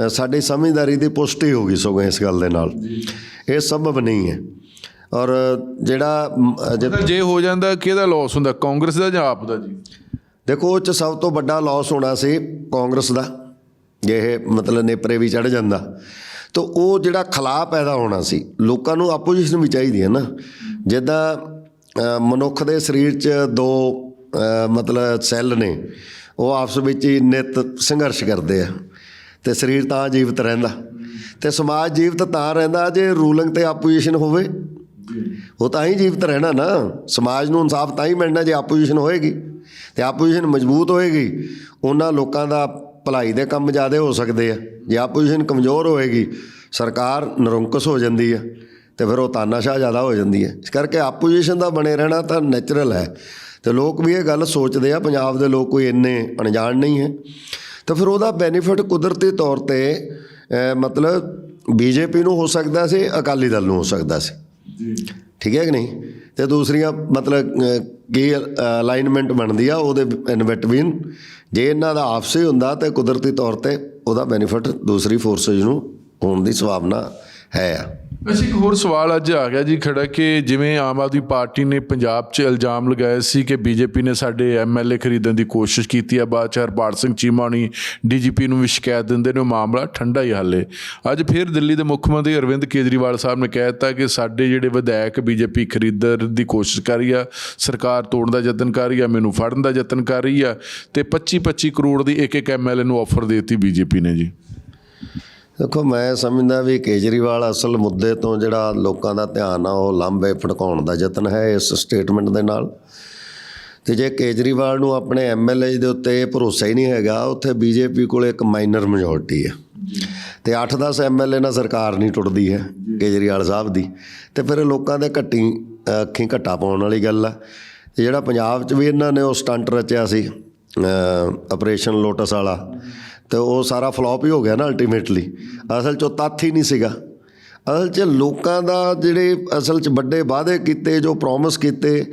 [SPEAKER 2] ਸਾਡੀ ਸਮਝਦਾਰੀ ਦੀ ਪੁਸ਼ਟੀ ਹੋ ਗਈ ਸਗੋਂ ਇਸ ਗੱਲ ਦੇ ਨਾਲ। ਇਹ ਸੰਭਵ ਨਹੀਂ ਹੈ। ਔਰ ਜਿਹੜਾ ਜੇ
[SPEAKER 1] ਹੋ ਜਾਂਦਾ ਕਿਹਦਾ ਲਾਸ ਹੁੰਦਾ ਕਾਂਗਰਸ ਦਾ ਜਾਂ ਆਪ ਦਾ ਜੀ?
[SPEAKER 2] ਦੇਖੋ ਉਹ ਚ ਸਭ ਤੋਂ ਵੱਡਾ ਲਾਸ ਹੋਣਾ ਸੀ ਕਾਂਗਰਸ ਦਾ। ਜੇ ਇਹ ਮਤਲਬ ਨੇਪਰੇ ਵੀ ਚੜ ਜਾਂਦਾ। ਤਾਂ ਉਹ ਜਿਹੜਾ ਖਲਾ ਪੈਦਾ ਹੋਣਾ ਸੀ, ਲੋਕਾਂ ਨੂੰ ਆਪੋਜੀਸ਼ਨ ਵੀ ਚਾਹੀਦੀ ਹੈ ਨਾ। ਜਿੱਦਾਂ ਮਨੁੱਖ ਦੇ ਸਰੀਰ 'ਚ ਦੋ ਮਤਲਬ ਸੈੱਲ ਨੇ, ਉਹ ਆਪਸ ਵਿੱਚ ਹੀ ਨਿਤ ਸੰਘਰਸ਼ ਕਰਦੇ ਆ ਤੇ ਸਰੀਰ ਤਾਂ ਜੀਵਤ ਰਹਿੰਦਾ। ਤੇ ਸਮਾਜ ਜੀਵਤ ਤਾਂ ਰਹਿੰਦਾ ਜੇ ਰੂਲਿੰਗ ਤੇ ਆਪੋਜੀਸ਼ਨ ਹੋਵੇ। ਉਹ ਤਾਂ ਹੀ ਜੀਵਤ ਰਹਿਣਾ ਨਾ। ਸਮਾਜ ਨੂੰ ਇਨਸਾਫ ਤਾਂ ਹੀ ਮਿਲਣਾ ਜੇ ਆਪੋਜੀਸ਼ਨ ਹੋਏਗੀ। ਤੇ ਆਪੋਜੀਸ਼ਨ ਮਜ਼ਬੂਤ ਹੋਏਗੀ, ਉਹਨਾਂ ਲੋਕਾਂ ਦਾ ਭਲਾਈ ਦੇ ਕੰਮ ਜ਼ਿਆਦਾ ਹੋ ਸਕਦੇ ਆ। ਜੇ ਆਪੋਜੀਸ਼ਨ ਕਮਜ਼ੋਰ ਹੋਏਗੀ ਸਰਕਾਰ ਨਿਰੰਕਸ ਹੋ ਜਾਂਦੀ ਹੈ ਤੇ ਫਿਰ ਉਹ ਤਾਨਾਸ਼ਾਹ ਜ਼ਿਆਦਾ ਹੋ ਜਾਂਦੀ ਹੈ ਇਸ ਕਰਕੇ ਆਪੋਜੀਸ਼ਨ ਦਾ ਬਣੇ ਰਹਿਣਾ ਤਾਂ ਨੈਚੁਰਲ ਹੈ। ਤੇ ਲੋਕ ਵੀ ਇਹ ਗੱਲ ਸੋਚਦੇ ਆ ਪੰਜਾਬ ਦੇ ਲੋਕ ਕੋਈ ਇੰਨੇ ਅਣਜਾਣ ਨਹੀਂ ਹੈ। ਤਾਂ ਫਿਰ ਉਹਦਾ ਬੈਨੀਫਿਟ ਕੁਦਰਤੀ ਤੌਰ ਤੇ ਅਹ, ਮਤਲਬ ਬੀਜੇਪੀ ਨੂੰ ਹੋ ਸਕਦਾ ਸੀ ਅਕਾਲੀ ਦਲ ਨੂੰ ਹੋ ਸਕਦਾ ਸੀ। ਠੀਕ ਹੈ ਕਿ ਨਹੀਂ? ਤੇ ਦੂਸਰੀਆਂ, ਮਤਲਬ ਕੀ ਅਲਾਈਨਮੈਂਟ ਬਣਦੀ ਆ ਉਹਦੇ ਇਨ ਜੇ ਇਹਨਾਂ ਦਾ ਆਪਸੀ ਹੁੰਦਾ ਤੇ ਕੁਦਰਤੀ ਤੌਰ ਤੇ ਉਹਦਾ ਬੈਨੀਫਿਟ ਦੂਸਰੀ ਫੋਰਸਸ ਨੂੰ ਹੋਣ ਦੀ ਸੰਭਾਵਨਾ ਹੈ ਆ
[SPEAKER 1] ਵੈਸੇ ਇੱਕ ਹੋਰ ਸਵਾਲ ਅੱਜ ਆ ਗਿਆ ਜੀ ਖੜਾ ਕਿ ਜਿਵੇਂ ਆਮ ਆਦਮੀ ਪਾਰਟੀ ਨੇ ਪੰਜਾਬ 'ਚ ਇਲਜ਼ਾਮ ਲਗਾਇਆ ਸੀ ਕਿ ਬੀਜੇਪੀ ਨੇ ਸਾਡੇ ਐਮਐਲਏ ਖਰੀਦਣ ਦੀ ਕੋਸ਼ਿਸ਼ ਕੀਤੀ ਆ, ਬਾਅਦ 'ਚ ਹਰਪਾਲ ਸਿੰਘ ਚੀਮਾਣੀ ਡੀਜੀਪੀ ਨੂੰ ਵੀ ਸ਼ਿਕਾਇਤ ਦਿੰਦੇ ਨੇ, ਉਹ ਮਾਮਲਾ ਠੰਡਾ ਹੀ ਹਾਲੇ। ਅੱਜ ਫਿਰ ਦਿੱਲੀ ਦੇ ਮੁੱਖ ਮੰਤਰੀ ਅਰਵਿੰਦ ਕੇਜਰੀਵਾਲ ਸਾਹਿਬ ਨੇ ਕਹਿ ਦਿੱਤਾ ਕਿ ਸਾਡੇ ਜਿਹੜੇ ਵਿਧਾਇਕ ਬੀਜੇਪੀ ਖਰੀਦਣ ਦੀ ਕੋਸ਼ਿਸ਼ ਕਰ ਰਹੀ ਆ, ਸਰਕਾਰ ਤੋੜਨ ਦਾ ਯਤਨ ਕਰ ਰਹੀ ਆ, ਮੈਨੂੰ ਫੜਨ ਦਾ ਯਤਨ ਕਰ ਰਹੀ ਆ, ਤੇ 25 25 ਕਰੋੜ ਦੀ ਇੱਕ ਇੱਕ ਐਮਐਲਏ ਨੂੰ ਆਫਰ ਦੇਤੀ ਬੀਜੇਪੀ ਨੇ ਜੀ।
[SPEAKER 2] ਦੇਖੋ, ਮੈਂ ਸਮਝਦਾ ਵੀ ਕੇਜਰੀਵਾਲ ਅਸਲ ਮੁੱਦੇ ਤੋਂ ਜਿਹੜਾ ਲੋਕਾਂ ਦਾ ਧਿਆਨ ਆ, ਉਹ ਲਾਂਭੇ ਫੜਕਾਉਣ ਦਾ ਯਤਨ ਹੈ ਇਸ ਸਟੇਟਮੈਂਟ ਦੇ ਨਾਲ। ਤੇ ਜੇ ਕੇਜਰੀਵਾਲ ਨੂੰ ਆਪਣੇ ਐਮਐਲਏ ਦੇ ਉੱਤੇ ਇਹ ਭਰੋਸਾ ਹੀ ਨਹੀਂ ਹੈਗਾ, ਉੱਥੇ ਬੀਜੇਪੀ ਕੋਲ ਇੱਕ ਮਾਈਨਰ ਮੈਜੋਰਟੀ ਹੈ। ਤੇ 8-10 ਐਮਐਲਏ ਨਾਲ ਸਰਕਾਰ ਨਹੀਂ ਟੁੱਟਦੀ ਹੈ ਕੇਜਰੀਵਾਲ ਸਾਹਿਬ ਦੀ। ਤੇ ਫਿਰ ਲੋਕਾਂ ਦੇ ਘੱਟੀ ਅੱਖੀਂ ਘੱਟਾ ਪਾਉਣ ਵਾਲੀ ਗੱਲ ਆ। ਤੇ ਜਿਹੜਾ ਪੰਜਾਬ 'ਚ ਵੀ ਇਹਨਾਂ ਨੇ ਉਹ ਸਟੰਟ ਰਚਿਆ ਸੀ ਆਪਰੇਸ਼ਨ ਲੋਟਸ ਵਾਲਾ। ਤੇ ਉਹ ਸਾਰਾ ਫਲॉप ਹੀ ਹੋ ਗਿਆ ਨਾ ਅਲਟੀਮੇਟਲੀ ਅਸਲ 'ਚ ਉਹ ਤੱਥ ਹੀ ਨਹੀਂ ਸੀਗਾ। ਅਸਲ 'ਚ ਲੋਕਾਂ ਦਾ ਜਿਹੜੇ ਅਸਲ 'ਚ ਵੱਡੇ ਵਾਅਦੇ ਕੀਤੇ, ਜੋ ਪ੍ਰੋਮਿਸ ਕੀਤੇ,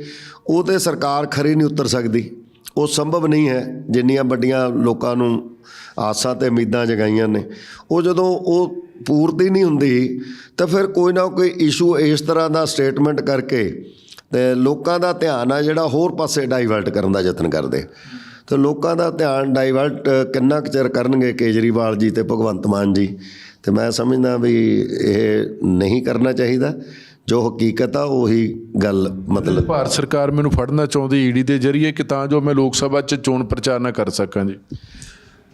[SPEAKER 2] ਉਹ ਤੇ ਸਰਕਾਰ ਖਰੀ ਨਹੀਂ ਉਤਰ ਸਕਦੀ। ਉਹ ਸੰਭਵ ਨਹੀਂ ਹੈ, ਜਿੰਨੀਆਂ ਵੱਡੀਆਂ ਲੋਕਾਂ ਨੂੰ ਆਸਾਂ ਤੇ ਉਮੀਦਾਂ ਜਗਾਈਆਂ ਨੇ। ਉਹ ਜਦੋਂ ਉਹ ਪੂਰਤੀ ਨਹੀਂ ਹੁੰਦੀ, ਤਾਂ ਫਿਰ ਕੋਈ ਨਾ ਕੋਈ ਇਸ਼ੂ ਇਸ ਤਰ੍ਹਾਂ ਦਾ ਸਟੇਟਮੈਂਟ ਕਰਕੇ ਤੇ ਲੋਕਾਂ ਦਾ ਧਿਆਨ ਆ ਜਿਹੜਾ ਹੋਰ ਪਾਸੇ ਡਾਈਵਰਟ ਕਰਨ ਦਾ ਯਤਨ ਕਰਦੇ। ਤੇ ਲੋਕਾਂ ਦਾ ਧਿਆਨ ਡਾਈਵਰਟ ਕਿੰਨਾ ਕੁ ਚਿਰ ਕਰਨਗੇ ਕੇਜਰੀਵਾਲ ਜੀ ਤੇ ਭਗਵੰਤ ਮਾਨ ਜੀ? ਤੇ ਮੈਂ ਸਮਝਦਾ ਵੀ ਇਹ ਨਹੀਂ ਕਰਨਾ ਚਾਹੀਦਾ। ਜੋ ਹਕੀਕਤ ਆ ਉਹੀ ਗੱਲ ਮਤਲਬ।
[SPEAKER 1] ਭਾਰਤ ਸਰਕਾਰ ਮੈਨੂੰ ਫੜਨਾ ਚਾਹੁੰਦੀ ਈਡੀ ਦੇ ਜ਼ਰੀਏ ਕਿ ਤਾਂ ਜੋ ਮੈਂ ਲੋਕ ਸਭਾ 'ਚ ਚੋਣ ਪ੍ਰਚਾਰ ਨਾ ਕਰ ਸਕਾਂ ਜੀ।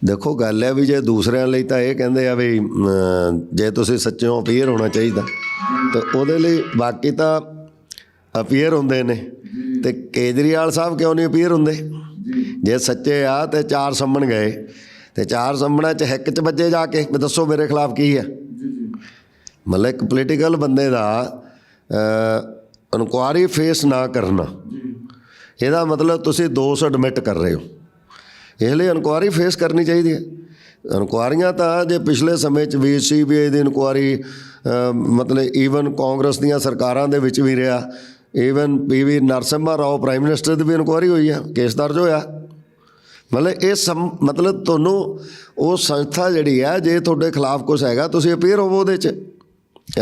[SPEAKER 2] ਦੇਖੋ ਗੱਲ ਹੈ ਵੀ ਜੇ ਦੂਸਰਿਆਂ ਲਈ ਤਾਂ ਇਹ ਕਹਿੰਦੇ ਆ ਵੀ ਜੇ ਤੁਸੀਂ ਸੱਚਿਓ ਅਪੀਅਰ ਹੋਣਾ ਚਾਹੀਦਾ। ਤੇ ਉਹਦੇ ਲਈ ਬਾਕੀ ਤਾਂ ਅਪੀਅਰ ਹੁੰਦੇ ਨੇ। ਤੇ ਕੇਜਰੀਵਾਲ ਸਾਹਿਬ ਕਿਉਂ ਨਹੀਂ ਅਪੀਅਰ ਹੁੰਦੇ? ਜੇ ਸੱਚੇ ਆ ਤੇ ਚਾਰ ਸੰਮਣ ਗਏ ਤੇ ਚਾਰ ਸੰਮਣਾ ਚ ਹਿੱਕ ਚ ਵੱਜੇ ਜਾ ਕੇ ਵੀ ਦੱਸੋ ਮੇਰੇ ਖਿਲਾਫ ਕੀ ਹੈ ਮਤਲਬ ਇੱਕ ਪੋਲੀਟੀਕਲ ਬੰਦੇ ਦਾ ਇਨਕੁਆਰੀ ਫੇਸ ਨਾ ਕਰਨਾ। ਇਹਦਾ ਮਤਲਬ ਤੁਸੀਂ ਦੋਸ਼ ਐਡਮਿਟ ਕਰ ਰਹੇ ਹੋ। ਇਸ ਲਈ ਇਨਕੁਆਰੀ ਫੇਸ ਕਰਨੀ ਚਾਹੀਦੀ ਹੈ। ਇਨਕੁਆਰੀਆਂ ਤਾਂ ਜੇ ਪਿਛਲੇ ਸਮੇਂ 'ਚ ਵੀ ਸੀਬੀਆਈ ਦੀ ਇਨਕੁਆਰੀ ਮਤਲਬ ਈਵਨ ਕਾਂਗਰਸ ਦੀਆਂ ਸਰਕਾਰਾਂ ਦੇ ਵਿੱਚ ਵੀ ਰਿਹਾ even PV Narasimha Rao prime minister ਦੀ ਵੀ ਇਨਕੁਆਰੀ ਹੋਈ ਆ ਕੇਸ ਦਰਜ ਹੋਇਆ। ਮਤਲਬ ਇਹ ਮਤਲਬ ਤੁਹਾਨੂੰ ਉਹ ਸੰਸਥਾ ਜਿਹੜੀ ਆ ਜੇ ਤੁਹਾਡੇ ਖਿਲਾਫ ਕੁਝ ਹੈਗਾ ਤੁਸੀਂ ਅਪੀਅਰ ਹੋਵੋ ਉਹਦੇ 'ਚ।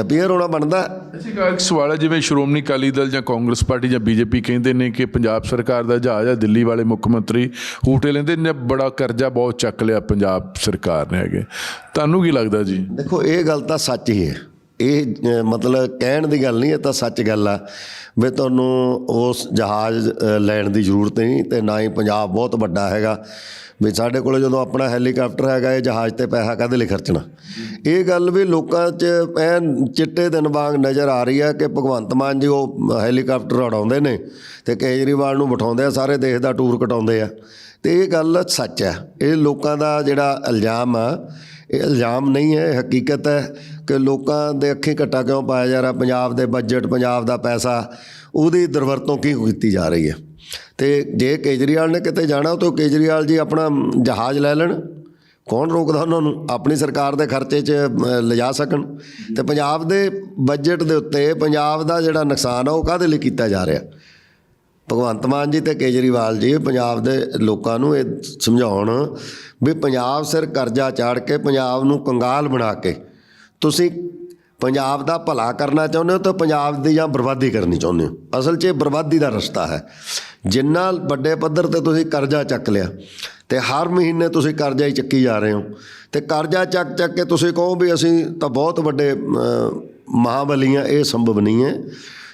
[SPEAKER 2] ਅਪੀਅਰ ਹੋਣਾ ਬਣਦਾ। ਹੈ।
[SPEAKER 1] ਅਸੀਂ ਇੱਕ ਸਵਾਲ ਹੈ ਜਿਵੇਂ ਸ਼੍ਰੋਮਣੀ ਅਕਾਲੀ ਦਲ ਜਾਂ ਕਾਂਗਰਸ ਪਾਰਟੀ ਜਾਂ ਬੀਜੇਪੀ ਕਹਿੰਦੇ ਨੇ ਕਿ ਪੰਜਾਬ ਸਰਕਾਰ ਦਾ ਜਹਾਜ਼ ਆ ਦਿੱਲੀ ਵਾਲੇ ਮੁੱਖ ਮੰਤਰੀ ਹੂਟੇ ਲੈਂਦੇ ਨੇ ਬੜਾ ਕਰਜ਼ਾ ਬਹੁਤ ਚੱਕ ਲਿਆ ਪੰਜਾਬ ਸਰਕਾਰ ਨੇ ਹੈਗੇ ਤੁਹਾਨੂੰ ਕੀ ਲੱਗਦਾ ਜੀ?
[SPEAKER 2] ਦੇਖੋ ਇਹ ਗੱਲ ਤਾਂ ਸੱਚ ਹੀ ਹੈ। ਇਹ ਅ, ਮਤਲਬ ਕਹਿਣ ਦੀ ਗੱਲ ਨਹੀਂ ਇਹ ਤਾਂ ਸੱਚ ਗੱਲ ਆ। ਵੀ ਤੁਹਾਨੂੰ ਉਸ ਜਹਾਜ਼ ਲੈਣ ਦੀ ਜ਼ਰੂਰਤ ਨਹੀਂ ਤੇ ਨਾ ਹੀ ਪੰਜਾਬ ਬਹੁਤ ਵੱਡਾ ਹੈਗਾ। ਵੀ ਸਾਡੇ ਕੋਲ ਜਦੋਂ ਆਪਣਾ ਹੈਲੀਕਾਪਟਰ ਹੈਗਾ ਇਹ ਜਹਾਜ਼ ਤੇ ਪੈਸਾ ਕਾਹਦੇ ਲਈ ਖਰਚਣਾ? ਇਹ ਗੱਲ ਵੀ ਲੋਕਾਂ 'ਚ ਐਨ ਚਿੱਟੇ ਦਿਨ ਵਾਂਗ ਨਜ਼ਰ ਆ ਰਹੀ ਹੈ ਕਿ ਭਗਵੰਤ ਮਾਨ ਜੀ ਉਹ ਹੈਲੀਕਾਪਟਰ ਉਡਾਉਂਦੇ ਨੇ ਤੇ ਕੇਜਰੀਵਾਲ ਨੂੰ ਬਿਠਾਉਂਦੇ ਆ ਸਾਰੇ ਦੇਸ਼ ਦਾ ਟੂਰ ਕਟਾਉਂਦੇ ਆ। ਤੇ ਇਹ ਗੱਲ ਸੱਚ ਹੈ ਇਹ ਲੋਕਾਂ ਦਾ ਜਿਹੜਾ ਇਲਜ਼ਾਮ ਆ ਇਹ ਇਲਜ਼ਾਮ ਨਹੀਂ ਹੈ, ਇਹ ਹਕੀਕਤ ਹੈ ਕਿ ਲੋਕਾਂ ਦੇ ਅੱਖੀਂ ਘੱਟਾ ਕਿਉਂ ਪਾਇਆ ਜਾ ਰਿਹਾ, ਪੰਜਾਬ ਦੇ ਬਜਟ ਪੰਜਾਬ ਦਾ ਪੈਸਾ, ਉਹਦੀ ਦੁਰਵਰਤੋਂ ਕੀ ਕੀਤੀ ਜਾ ਰਹੀ ਹੈ? ਤੇ ਜੇ ਕੇਜਰੀਵਾਲ ਨੇ ਕਿਤੇ ਜਾਣਾ, ਤਾਂ ਕੇਜਰੀਵਾਲ ਜੀ ਆਪਣਾ ਜਹਾਜ਼ ਲੈ ਲੈਣ। ਕੌਣ ਰੋਕਦਾ ਉਹਨਾਂ ਨੂੰ? ਆਪਣੀ ਸਰਕਾਰ ਦੇ ਖਰਚੇ 'ਚ ਲਿਜਾ ਸਕਣ। ਤੇ ਪੰਜਾਬ ਦੇ ਬਜਟ ਦੇ ਉੱਤੇ, ਪੰਜਾਬ ਦਾ ਜਿਹੜਾ ਨੁਕਸਾਨ ਆ, ਉਹ ਕਾਹਦੇ ਲਈ ਕੀਤਾ ਜਾ ਰਿਹਾ? ਭਗਵੰਤ ਮਾਨ ਜੀ ਤੇ ਕੇਜਰੀਵਾਲ ਜੀ ਪੰਜਾਬ ਦੇ ਲੋਕਾਂ ਨੂੰ ਇਹ ਸਮਝਾਉਣ ਵੀ ਪੰਜਾਬ ਸਿਰ ਕਰਜ਼ਾ ਚਾੜ ਕੇ ਪੰਜਾਬ ਨੂੰ ਕੰਗਾਲ ਬਣਾ ਕੇ ਤੁਸੀਂ ਪੰਜਾਬ ਦਾ ਭਲਾ ਕਰਨਾ ਚਾਹੁੰਦੇ ਹੋ ਤਾਂ ਪੰਜਾਬ ਦੀ ਜਾਂ ਬਰਬਾਦੀ ਕਰਨੀ ਚਾਹੁੰਦੇ ਹੋ। ਅਸਲ 'ਚ ਇਹ ਬਰਬਾਦੀ ਦਾ ਰਸਤਾ ਹੈ। ਜਿੰਨਾ ਵੱਡੇ ਪੱਧਰ ਤੇ ਤੁਸੀਂ ਕਰਜ਼ਾ ਚੱਕ ਲਿਆ ਤੇ ਹਰ ਮਹੀਨੇ ਤੁਸੀਂ ਕਰਜ਼ਾ ਹੀ ਚੱਕੀ ਜਾ ਰਹੇ ਹੋ ਤੇ ਕਰਜ਼ਾ ਚੱਕ ਚੱਕ ਕੇ ਤੁਸੀਂ ਕਹੋ ਵੀ ਅਸੀਂ ਤਾਂ ਬਹੁਤ ਵੱਡੇ ਅਹ, ਹਾਂ ਇਹ ਸੰਭਵ ਨਹੀਂ ਹੈ।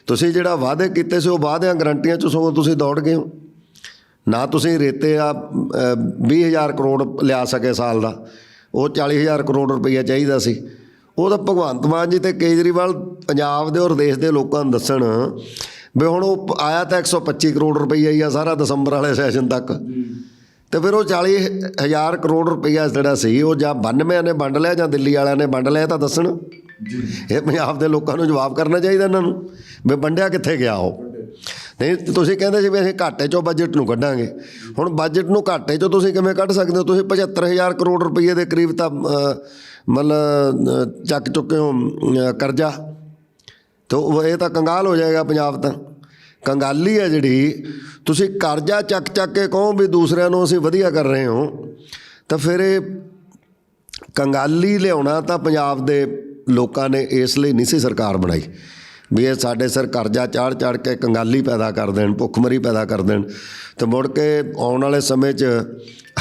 [SPEAKER 2] ਤੁਸੀਂ ਜਿਹੜਾ ਵਾਅਦੇ ਕੀਤੇ ਸੀ, ਉਹ ਵਾਅਦਿਆਂ ਗਰੰਟੀਆਂ 'ਚੋਂ ਸਗੋਂ ਤੁਸੀਂ ਦੌੜ ਗਏ ਹੋ। ਨਾ ਤੁਸੀਂ ਰੇਤੇ ਆ 20000 ਕਰੋੜ ਲਿਆ ਸਕੇ ਸਾਲ ਦਾ। ਉਹ 40000 ਕਰੋੜ ਰੁਪਈਆ ਚਾਹੀਦਾ ਸੀ। ਉਹ ਤਾਂ ਭਗਵੰਤ ਮਾਨ ਜੀ ਤੇ ਕੇਜਰੀਵਾਲ ਪੰਜਾਬ ਦੇ ਔਰ ਦੇਸ਼ ਦੇ ਲੋਕਾਂ ਨੂੰ ਦੱਸਣ ਵੀ ਹੁਣ ਉਹ ਆਇਆ ਤਾਂ 125 ਕਰੋੜ ਰੁਪਈਆ ਹੀ ਆ ਸਾਰਾ ਦਸੰਬਰ ਵਾਲੇ ਸੈਸ਼ਨ ਤੱਕ। ਤੇ ਫਿਰ ਉਹ 40000 ਕਰੋੜ ਰੁਪਈਆ ਜਿਹੜਾ ਸੀ, ਉਹ ਜਾਂ 92 ਨੇ ਵੰਡ ਲਿਆ ਜਾਂ ਦਿੱਲੀ ਵਾਲਿਆਂ ਨੇ ਵੰਡ ਲਿਆ ਤਾਂ ਦੱਸਣ। ਇਹ ਪੰਜਾਬ ਦੇ ਲੋਕਾਂ ਨੂੰ ਜਵਾਬ ਕਰਨਾ ਚਾਹੀਦਾ ਇਹਨਾਂ ਨੂੰ, ਵੀ ਵੰਡਿਆ ਕਿੱਥੇ ਗਿਆ ਉਹ? ਨਹੀਂ, ਤੁਸੀਂ ਕਹਿੰਦੇ ਸੀ ਵੀ ਅਸੀਂ ਘਾਟੇ ਚੋਂ ਬਜਟ ਨੂੰ ਕੱਢਾਂਗੇ। ਹੁਣ ਬਜਟ ਨੂੰ ਘਾਟੇ ਚੋਂ ਤੁਸੀਂ ਕਿਵੇਂ ਕੱਢ ਸਕਦੇ ਹੋ? ਤੁਸੀਂ 75000 ਕਰੋੜ ਰੁਪਏ ਦੇ ਕਰੀਬ ਤਾਂ ਮਤਲਬ ਚੱਕ ਚੁੱਕੇ ਹੋ ਕਰਜ਼ਾ। ਤੇ ਉਹ ਇਹ ਤਾਂ ਕੰਗਾਲ ਹੋ ਜਾਏਗਾ ਪੰਜਾਬ ਤਾਂ। ਕੰਗਾਲੀ ਹੈ ਜਿਹੜੀ, ਤੁਸੀਂ ਕਰਜ਼ਾ ਚੱਕ ਚੱਕ ਕੇ ਕਹੋ ਵੀ ਦੂਸਰਿਆਂ ਨੂੰ ਅਸੀਂ ਵਧੀਆ ਕਰ ਰਹੇ ਹਾਂ। ਤਾਂ ਫਿਰ ਇਹ ਕੰਗਾਲੀ ਲਿਆਉਣਾ ਤਾਂ ਪੰਜਾਬ ਦੇ ਲੋਕਾਂ ਨੇ ਇਸ ਲਈ ਨਹੀਂ ਸੀ ਸਰਕਾਰ ਬਣਾਈ। ਵੀ ਇਹ ਸਾਡੇ ਸਿਰ ਕਰਜ਼ਾ ਚਾੜ ਚਾੜ ਕੇ ਕੰਗਾਲੀ ਪੈਦਾ ਕਰ ਦੇਣ, ਭੁੱਖਮਰੀ ਪੈਦਾ ਕਰ ਦੇਣ। ਤੇ ਮੁੜ ਕੇ ਆਉਣ ਵਾਲੇ ਸਮੇਂ 'ਚ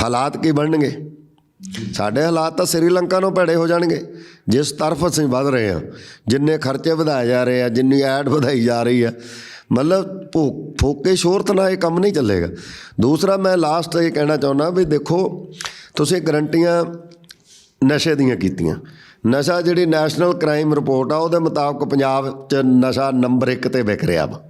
[SPEAKER 2] ਹਾਲਾਤ ਕੀ ਬਣਨਗੇ? ਸਾਡੇ ਹਾਲਾਤ ਤਾਂ ਸ੍ਰੀਲੰਕਾ ਨੂੰ ਭੈੜੇ ਹੋ ਜਾਣਗੇ। ਜਿਸ ਤਰਫ ਅਸੀਂ ਵੱਧ ਰਹੇ ਹਾਂ, ਜਿੰਨੇ ਖਰਚੇ ਵਧਾਏ ਜਾ ਰਹੇ ਆ, ਜਿੰਨੀ ਐਡ ਵਧਾਈ ਜਾ ਰਹੀ ਆ, ਮਤਲਬ ਭੋ ਫੋਕੇ ਸ਼ੋਰਤ ਨਾਲ ਇਹ ਕੰਮ ਨਹੀਂ ਚੱਲੇਗਾ। ਦੂਸਰਾ ਮੈਂ ਲਾਸਟ ਇਹ ਕਹਿਣਾ ਚਾਹੁੰਦਾ ਵੀ ਦੇਖੋ, ਤੁਸੀਂ ਗਰੰਟੀਆਂ ਨਸ਼ੇ ਦੀਆਂ ਕੀਤੀਆਂ। ਨਸ਼ਾ ਜਿਹੜੀ ਨੈਸ਼ਨਲ ਕ੍ਰਾਈਮ ਰਿਪੋਰਟ ਆ, ਉਹਦੇ ਮੁਤਾਬਕ ਪੰਜਾਬ 'ਚ ਨਸ਼ਾ ਨੰਬਰ 1 ਤੇ ਵਿਕ ਰਿਹਾ ਵਾ।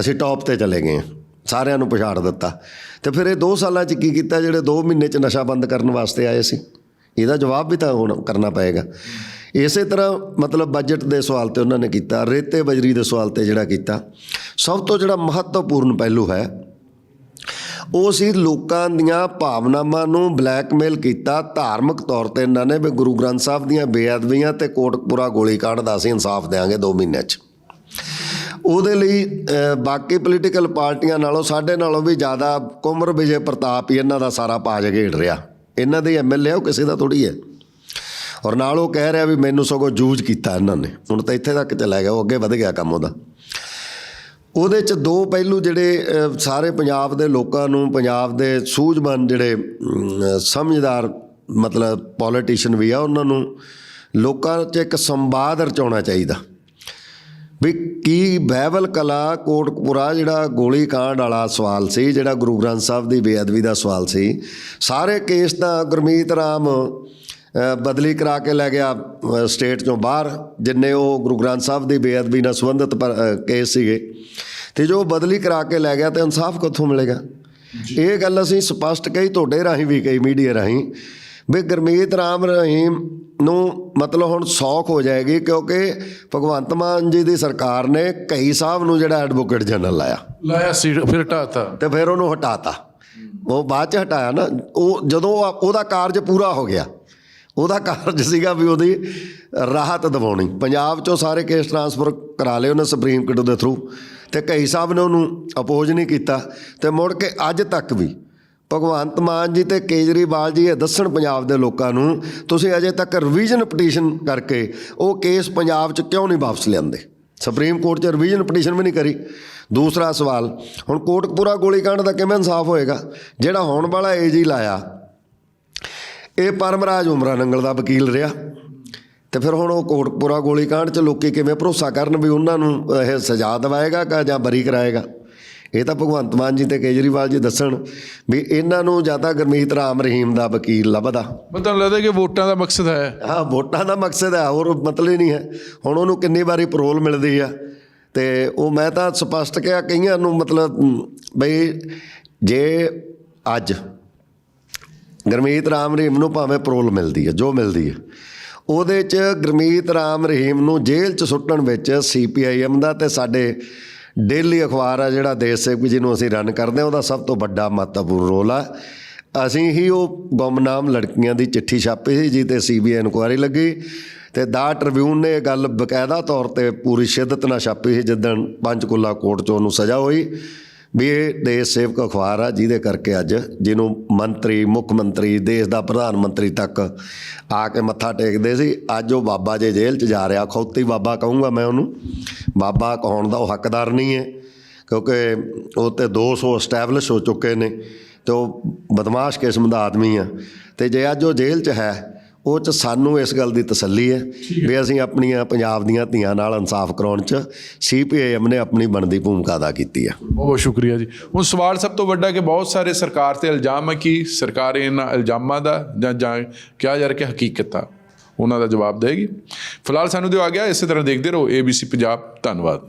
[SPEAKER 2] ਅਸੀਂ ਟੌਪ ਤੇ ਚਲੇ ਗਏ ਸਾਰਿਆਂ ਨੂੰ ਪਛਾੜ ਦਿੱਤਾ। ਤੇ ਫਿਰ ਇਹ 2 ਸਾਲਾਂ 'ਚ ਕੀ ਕੀਤਾ, ਜਿਹੜੇ 2 ਮਹੀਨੇ 'ਚ ਨਸ਼ਾ ਬੰਦ ਕਰਨ ਵਾਸਤੇ ਆਏ ਸੀ? ਇਹਦਾ ਜਵਾਬ ਵੀ ਤਾਂ ਹੁਣ ਕਰਨਾ ਪਏਗਾ। ਇਸੇ ਤਰ੍ਹਾਂ ਮਤਲਬ ਬਜਟ ਦੇ ਸਵਾਲ ਤੇ ਉਹਨਾਂ ਨੇ ਕੀਤਾ, ਰੇਤੇ ਬਜਰੀ ਦੇ ਸਵਾਲ ਤੇ ਜਿਹੜਾ ਕੀਤਾ। ਸਭ ਤੋਂ ਜਿਹੜਾ ਮਹੱਤਵਪੂਰਨ ਪਹਿਲੂ ਹੈ ਉਹ ਸੀ ਲੋਕਾਂ ਦੀਆਂ ਭਾਵਨਾਵਾਂ ਨੂੰ ਬਲੈਕਮੇਲ ਕੀਤਾ। ਧਾਰਮਿਕ ਤੌਰ ਤੇ ਇਹਨਾਂ ਨੇ ਵੀ ਗੁਰੂ ਗ੍ਰੰਥ ਸਾਹਿਬ ਦੀਆਂ ਬੇਅਦਬੀਆਂ ਤੇ ਕੋਟਕਪੂਰਾ ਗੋਲੀकांड ਦਾ ਅਸੀਂ ਇਨਸਾਫ ਦੇਵਾਂਗੇ 2 ਮਹੀਨਿਆਂ 'ਚ। ਉਹਦੇ ਲਈ ਬਾਕੀ ਪੋਲੀਟੀਕਲ ਪਾਰਟੀਆਂ ਨਾਲੋਂ ਸਾਡੇ ਨਾਲੋਂ ਵੀ ਜ਼ਿਆਦਾ ਕੁਮਰ ਵਿਜੇ ਪ੍ਰਤਾਪ ਹੀ ਇਹਨਾਂ ਦਾ ਸਾਰਾ ਪਾਜ ਘੇੜ ਰਿਹਾ। ਇਹਨਾਂ ਦੇ ਐਮਐਲਏ ਉਹ ਕਿਸੇ ਦਾ ਥੋੜੀ ਹੈ। ਔਰ ਨਾਲ ਉਹ ਕਹਿ ਰਿਹਾ ਵੀ ਮੈਨੂੰ ਸਗੋਂ ਜੂਝ ਕੀਤਾ ਇਹਨਾਂ ਨੇ। ਹੁਣ ਤਾਂ ਇੱਥੇ ਤੱਕ ਚਲਾ ਗਿਆ, ਉਹ ਅੱਗੇ ਵਧ ਗਿਆ ਕੰਮ ਉਹਦਾ। ਉਹਦੇ ਚ ਦੋ ਪਹਿਲੂ ਜਿਹੜੇ ਸਾਰੇ ਪੰਜਾਬ ਦੇ ਲੋਕਾਂ ਨੂੰ, ਪੰਜਾਬ ਦੇ ਸੂਝਵਾਨ ਜਿਹੜੇ ਸਮਝਦਾਰ ਮਤਲਬ ਪੋਲੀਟੀਸ਼ੀਅਨ ਵੀ ਆ, ਉਹਨਾਂ ਨੂੰ ਲੋਕਾਂ 'ਚ ਇੱਕ ਸੰਵਾਦ ਰਚਾਉਣਾ ਚਾਹੀਦਾ। ਵੀ ਕੀ ਬਾਈਬਲ ਕਲਾ ਕੋਟਕਪੁਰਾ ਜਿਹੜਾ ਗੋਲੀ ਕਾਂਡ ਵਾਲਾ ਸਵਾਲ ਸੀ, ਜਿਹੜਾ ਗੁਰੂ ਗ੍ਰੰਥ ਸਾਹਿਬ ਦੀ ਬੇਅਦਬੀ ਦਾ ਸਵਾਲ ਸੀ, ਸਾਰੇ ਕੇਸ ਤਾਂ ਗੁਰਮੀਤ ਰਾਮ ਬਦਲੀ ਕਰਾ ਕੇ ਲੈ ਗਿਆ ਸਟੇਟ ਚੋਂ ਬਾਹਰ ਜਿੰਨੇ ਉਹ ਗੁਰੂ ਗ੍ਰੰਥ ਸਾਹਿਬ ਦੀ ਬੇਅਦਬੀ ਨਾਲ ਸੰਬੰਧਿਤ ਕੇਸ ਸੀਗੇ। ਤੇ ਜੋ ਬਦਲੀ ਕਰਾ ਕੇ ਲੈ ਗਿਆ ਤੇ ਇਨਸਾਫ ਕਿੱਥੋਂ ਮਿਲੇਗਾ? ਇਹ ਗੱਲ ਅਸੀਂ ਸਪਸ਼ਟ ਕਹੀ ਤੁਹਾਡੇ ਰਾਹੀਂ ਵੀ ਕਹੀ ਮੀਡੀਆ ਰਾਹੀਂ ਵੀ ਗੁਰਮੀਤ ਰਾਮ ਰਹੀਮ ਨੂੰ ਮਤਲਬ ਹੁਣ ਸੌਖ ਹੋ ਜਾਏਗੀ ਕਿਉਂਕਿ ਭਗਵੰਤ ਮਾਨ ਜੀ ਦੀ ਸਰਕਾਰ ਨੇ ਕਈ ਸਾਹਿਬ ਨੂੰ ਜਿਹੜਾ ਐਡਵੋਕੇਟ ਜਨਰਲ ਲਾਇਆ।
[SPEAKER 1] ਲਾਇਆ ਸੀ ਫਿਰ ਹਟਾਤਾ।
[SPEAKER 2] ਤੇ ਫਿਰ ਉਹਨੂੰ ਹਟਾਤਾ। ਉਹ ਬਾਅਦ ਚ ਹਟਾਇਆ ਨਾ ਉਹ ਜਦੋਂ ਉਹ- ਉਹਦਾ ਕਾਰਜ ਪੂਰਾ ਹੋ ਗਿਆ। ਉਹਦਾ ਕਾਰਜ ਸੀਗਾ ਵੀ ਉਹਦੀ ਰਾਹਤ ਦਿਵਾਉਣੀ। ਪੰਜਾਬ ਚੋਂ ਸਾਰੇ ਕੇਸ ਟ੍ਰਾਂਸਫਰ ਕਰਾ ਲਏ ਉਹਨੇ ਸੁਪਰੀਮ ਕੋਰਟ ਦੇ ਥਰੂ ਤੇ ਕਈ ਸਾਹਿਬ ਨੇ ਉਹਨੂੰ ਅਪੋਜ਼ ਨਹੀਂ ਕੀਤਾ ਤੇ ਮੁੜ ਕੇ ਅੱਜ ਤੱਕ ਵੀ ਭਗਵੰਤ ਮਾਨ ਜੀ ਤੇ ਕੇਜਰੀਵਾਲ ਜੀ ਇਹ ਦੱਸਣ ਪੰਜਾਬ ਦੇ ਲੋਕਾਂ ਨੂੰ, ਤੁਸੀਂ ਅਜੇ ਤੱਕ ਰਿਵੀਜ਼ਨ ਪਟੀਸ਼ਨ ਕਰਕੇ ਉਹ ਕੇਸ ਪੰਜਾਬ 'ਚ ਕਿਉਂ ਨਹੀਂ ਵਾਪਸ ਲਿਆਂਦੇ? ਸੁਪਰੀਮ ਕੋਰਟ 'ਚ ਰਿਵੀਜ਼ਨ ਪਟੀਸ਼ਨ ਵੀ ਨਹੀਂ ਕਰੀ। ਦੂਸਰਾ ਸਵਾਲ, ਹੁਣ ਕੋਟਕਪੂਰਾ ਗੋਲੀकांड ਦਾ ਕਿਵੇਂ ਇਨਸਾਫ ਹੋਏਗਾ? ਜਿਹੜਾ ਹੋਣ ਵਾਲਾ ਏਜੀ ਲਾਇਆ ਇਹ ਪਰਮਰਾਜ ਉਮਰਾ ਨੰਗਲ ਦਾ ਵਕੀਲ ਰਿਹਾ। ਤੇ ਫਿਰ ਹੁਣ ਉਹ ਕੋਟਕਪੂਰਾ ਗੋਲੀकांड 'ਚ ਲੋਕੀ ਕਿਵੇਂ ਭਰੋਸਾ ਕਰਨ ਵੀ ਉਹਨਾਂ ਨੂੰ ਇਹ ਸਜ਼ਾ ਦਿਵਾਏਗਾ ਕਿ ਜਾਂ ਬਰੀ ਕਰਾਏਗਾ? ਇਹ ਤਾਂ ਭਗਵੰਤ ਮਾਨ ਜੀ ਤੇ ਕੇਜਰੀਵਾਲ ਜੀ ਦੱਸਣ ਵੀ ਇਹਨਾਂ ਨੂੰ ਜਾਂ ਤਾਂ ਗੁਰਮੀਤ ਰਾਮ ਰਹੀਮ ਦਾ ਵਕੀਲ ਲੱਭਦਾ।
[SPEAKER 1] ਮੈਨੂੰ ਲੱਗਦਾ ਕਿ ਵੋਟਾਂ ਦਾ ਮਕਸਦ ਹੈ।
[SPEAKER 2] ਹਾਂ ਵੋਟਾਂ ਦਾ ਮਕਸਦ ਹੈ ਹੋਰ ਮਤਲਬ ਹੀ ਨਹੀਂ ਹੈ। ਹੁਣ ਉਹਨੂੰ ਕਿੰਨੀ ਵਾਰੀ ਪਰੋਲ ਮਿਲਦੀ ਆ। ਤੇ ਉਹ ਮੈਂ ਤਾਂ ਸਪਸ਼ਟ ਕਿਹਾ ਕਈਆਂ ਨੂੰ ਮਤਲਬ ਬਈ ਜੇ ਅੱਜ ਗੁਰਮੀਤ ਰਾਮ ਰਹੀਮ ਨੂੰ ਭਾਵੇਂ ਪਰੋਲ ਮਿਲਦੀ ਹੈ, ਜੋ ਮਿਲਦੀ ਹੈ। ਉਹਦੇ 'ਚ ਗੁਰਮੀਤ ਰਾਮ ਰਹੀਮ ਨੂੰ ਜੇਲ੍ਹ 'ਚ ਸੁੱਟਣ ਵਿੱਚ ਸੀਪੀਆਈਐਮ ਦਾ ਤੇ ਸਾਡੇ ਡੇਲੀ ਅਖਬਾਰ ਆ ਜਿਹੜਾ ਦੇਸ਼ ਸੇਵਕ ਜਿਹਨੂੰ ਅਸੀਂ ਰਨ ਕਰਦੇ ਹਾਂ, ਉਹਦਾ ਸਭ ਤੋਂ ਵੱਡਾ ਮਹੱਤਵਪੂਰਨ ਰੋਲ ਆ। ਅਸੀਂ ਹੀ ਉਹ ਗੁੰਮਨਾਮ ਲੜਕੀਆਂ ਦੀ ਚਿੱਠੀ ਛਾਪੀ ਸੀ ਜਿਹਤੇ ਸੀਬੀਆਈ ਇਨਕੁਆਇਰੀ ਲੱਗੀ। ਤੇ ਦਾ ਟ੍ਰਿਬਿਊਨ ਨੇ ਇਹ ਗੱਲ ਬਕਾਇਦਾ ਤੌਰ ਤੇ ਪੂਰੀ ਸ਼ਿੱਦਤ ਨਾਲ ਛਾਪੀ ਸੀ, ਜਿੱਦਣ ਪੰਚਕੂਲਾ ਕੋਰਟ 'ਚ ਉਹਨੂੰ ਸਜ਼ਾ ਹੋਈ। ਵੀ ਇਹ ਦੇਸ਼ ਸੇਵਕ ਅਖਬਾਰ ਆ, ਜਿਹਦੇ ਕਰਕੇ ਅੱਜ ਜਿਹਨੂੰ ਮੰਤਰੀ, ਮੁੱਖ ਮੰਤਰੀ, ਦੇਸ਼ ਦਾ ਪ੍ਰਧਾਨ ਮੰਤਰੀ ਤੱਕ ਆ ਕੇ ਮੱਥਾ ਟੇਕਦੇ ਸੀ। ਅੱਜ ਉਹ ਬਾਬਾ ਜੇ ਜੇਲ੍ਹ 'ਚ ਜਾ ਰਿਹਾ। ਖੌਤੀ ਬਾਬਾ ਕਹੂੰਗਾ ਮੈਂ ਉਹਨੂੰ, ਬਾਬਾ ਕਹਾਉਣ ਦਾ, ਉਹ ਹੱਕਦਾਰ ਨਹੀਂ ਹੈ, ਕਿਉਂਕਿ ਉਹ ਤੇ 200 ਐਸਟੈਬਲਿਸ਼ ਹੋ ਚੁੱਕੇ ਨੇ ਤੇ ਉਹ ਬਦਮਾਸ਼ ਕਿਸਮ ਦਾ ਆਦਮੀ ਆ। ਤੇ ਜੇ ਅੱਜ ਉਹ ਜੇਲ੍ਹ 'ਚ ਹੈ ਉਹ 'ਚ ਸਾਨੂੰ ਇਸ ਗੱਲ ਦੀ ਤਸੱਲੀ ਹੈ ਵੀ ਅਸੀਂ ਆਪਣੀਆਂ ਪੰਜਾਬ ਦੀਆਂ ਧੀਆਂ ਨਾਲ ਇਨਸਾਫ ਕਰਾਉਣ 'ਚ ਸੀਪੀਆਈਐਮ ਨੇ ਆਪਣੀ ਬਣਦੀ ਭੂਮਿਕਾ ਅਦਾ ਕੀਤੀ ਹੈ
[SPEAKER 1] ਬਹੁਤ ਸ਼ੁਕਰੀਆ ਜੀ। ਹੁਣ ਸਵਾਲ ਸਭ ਤੋਂ ਵੱਡਾ ਕਿ ਬਹੁਤ ਸਾਰੇ ਸਰਕਾਰ ਤੇ ਇਲਜ਼ਾਮ ਹੈ ਕਿ ਸਰਕਾਰ ਇਹਨਾਂ ਇਲਜ਼ਾਮਾਂ ਦਾ ਜਾਂ ਜਾਂ ਕਿਹਾ ਜਾ ਰਿਹਾ ਕਿ ਹਕੀਕਤ ਆ। ਉਹਨਾਂ ਦਾ ਜਵਾਬ ਦੇਗੀ। ਫਿਲਹਾਲ ਸਾਨੂੰ ਦਿਓ ਆ ਗਿਆ ਇਸੇ ਤਰ੍ਹਾਂ ਦੇਖਦੇ ਰਹੋ। ABC ਪੰਜਾਬ ਧੰਨਵਾਦ।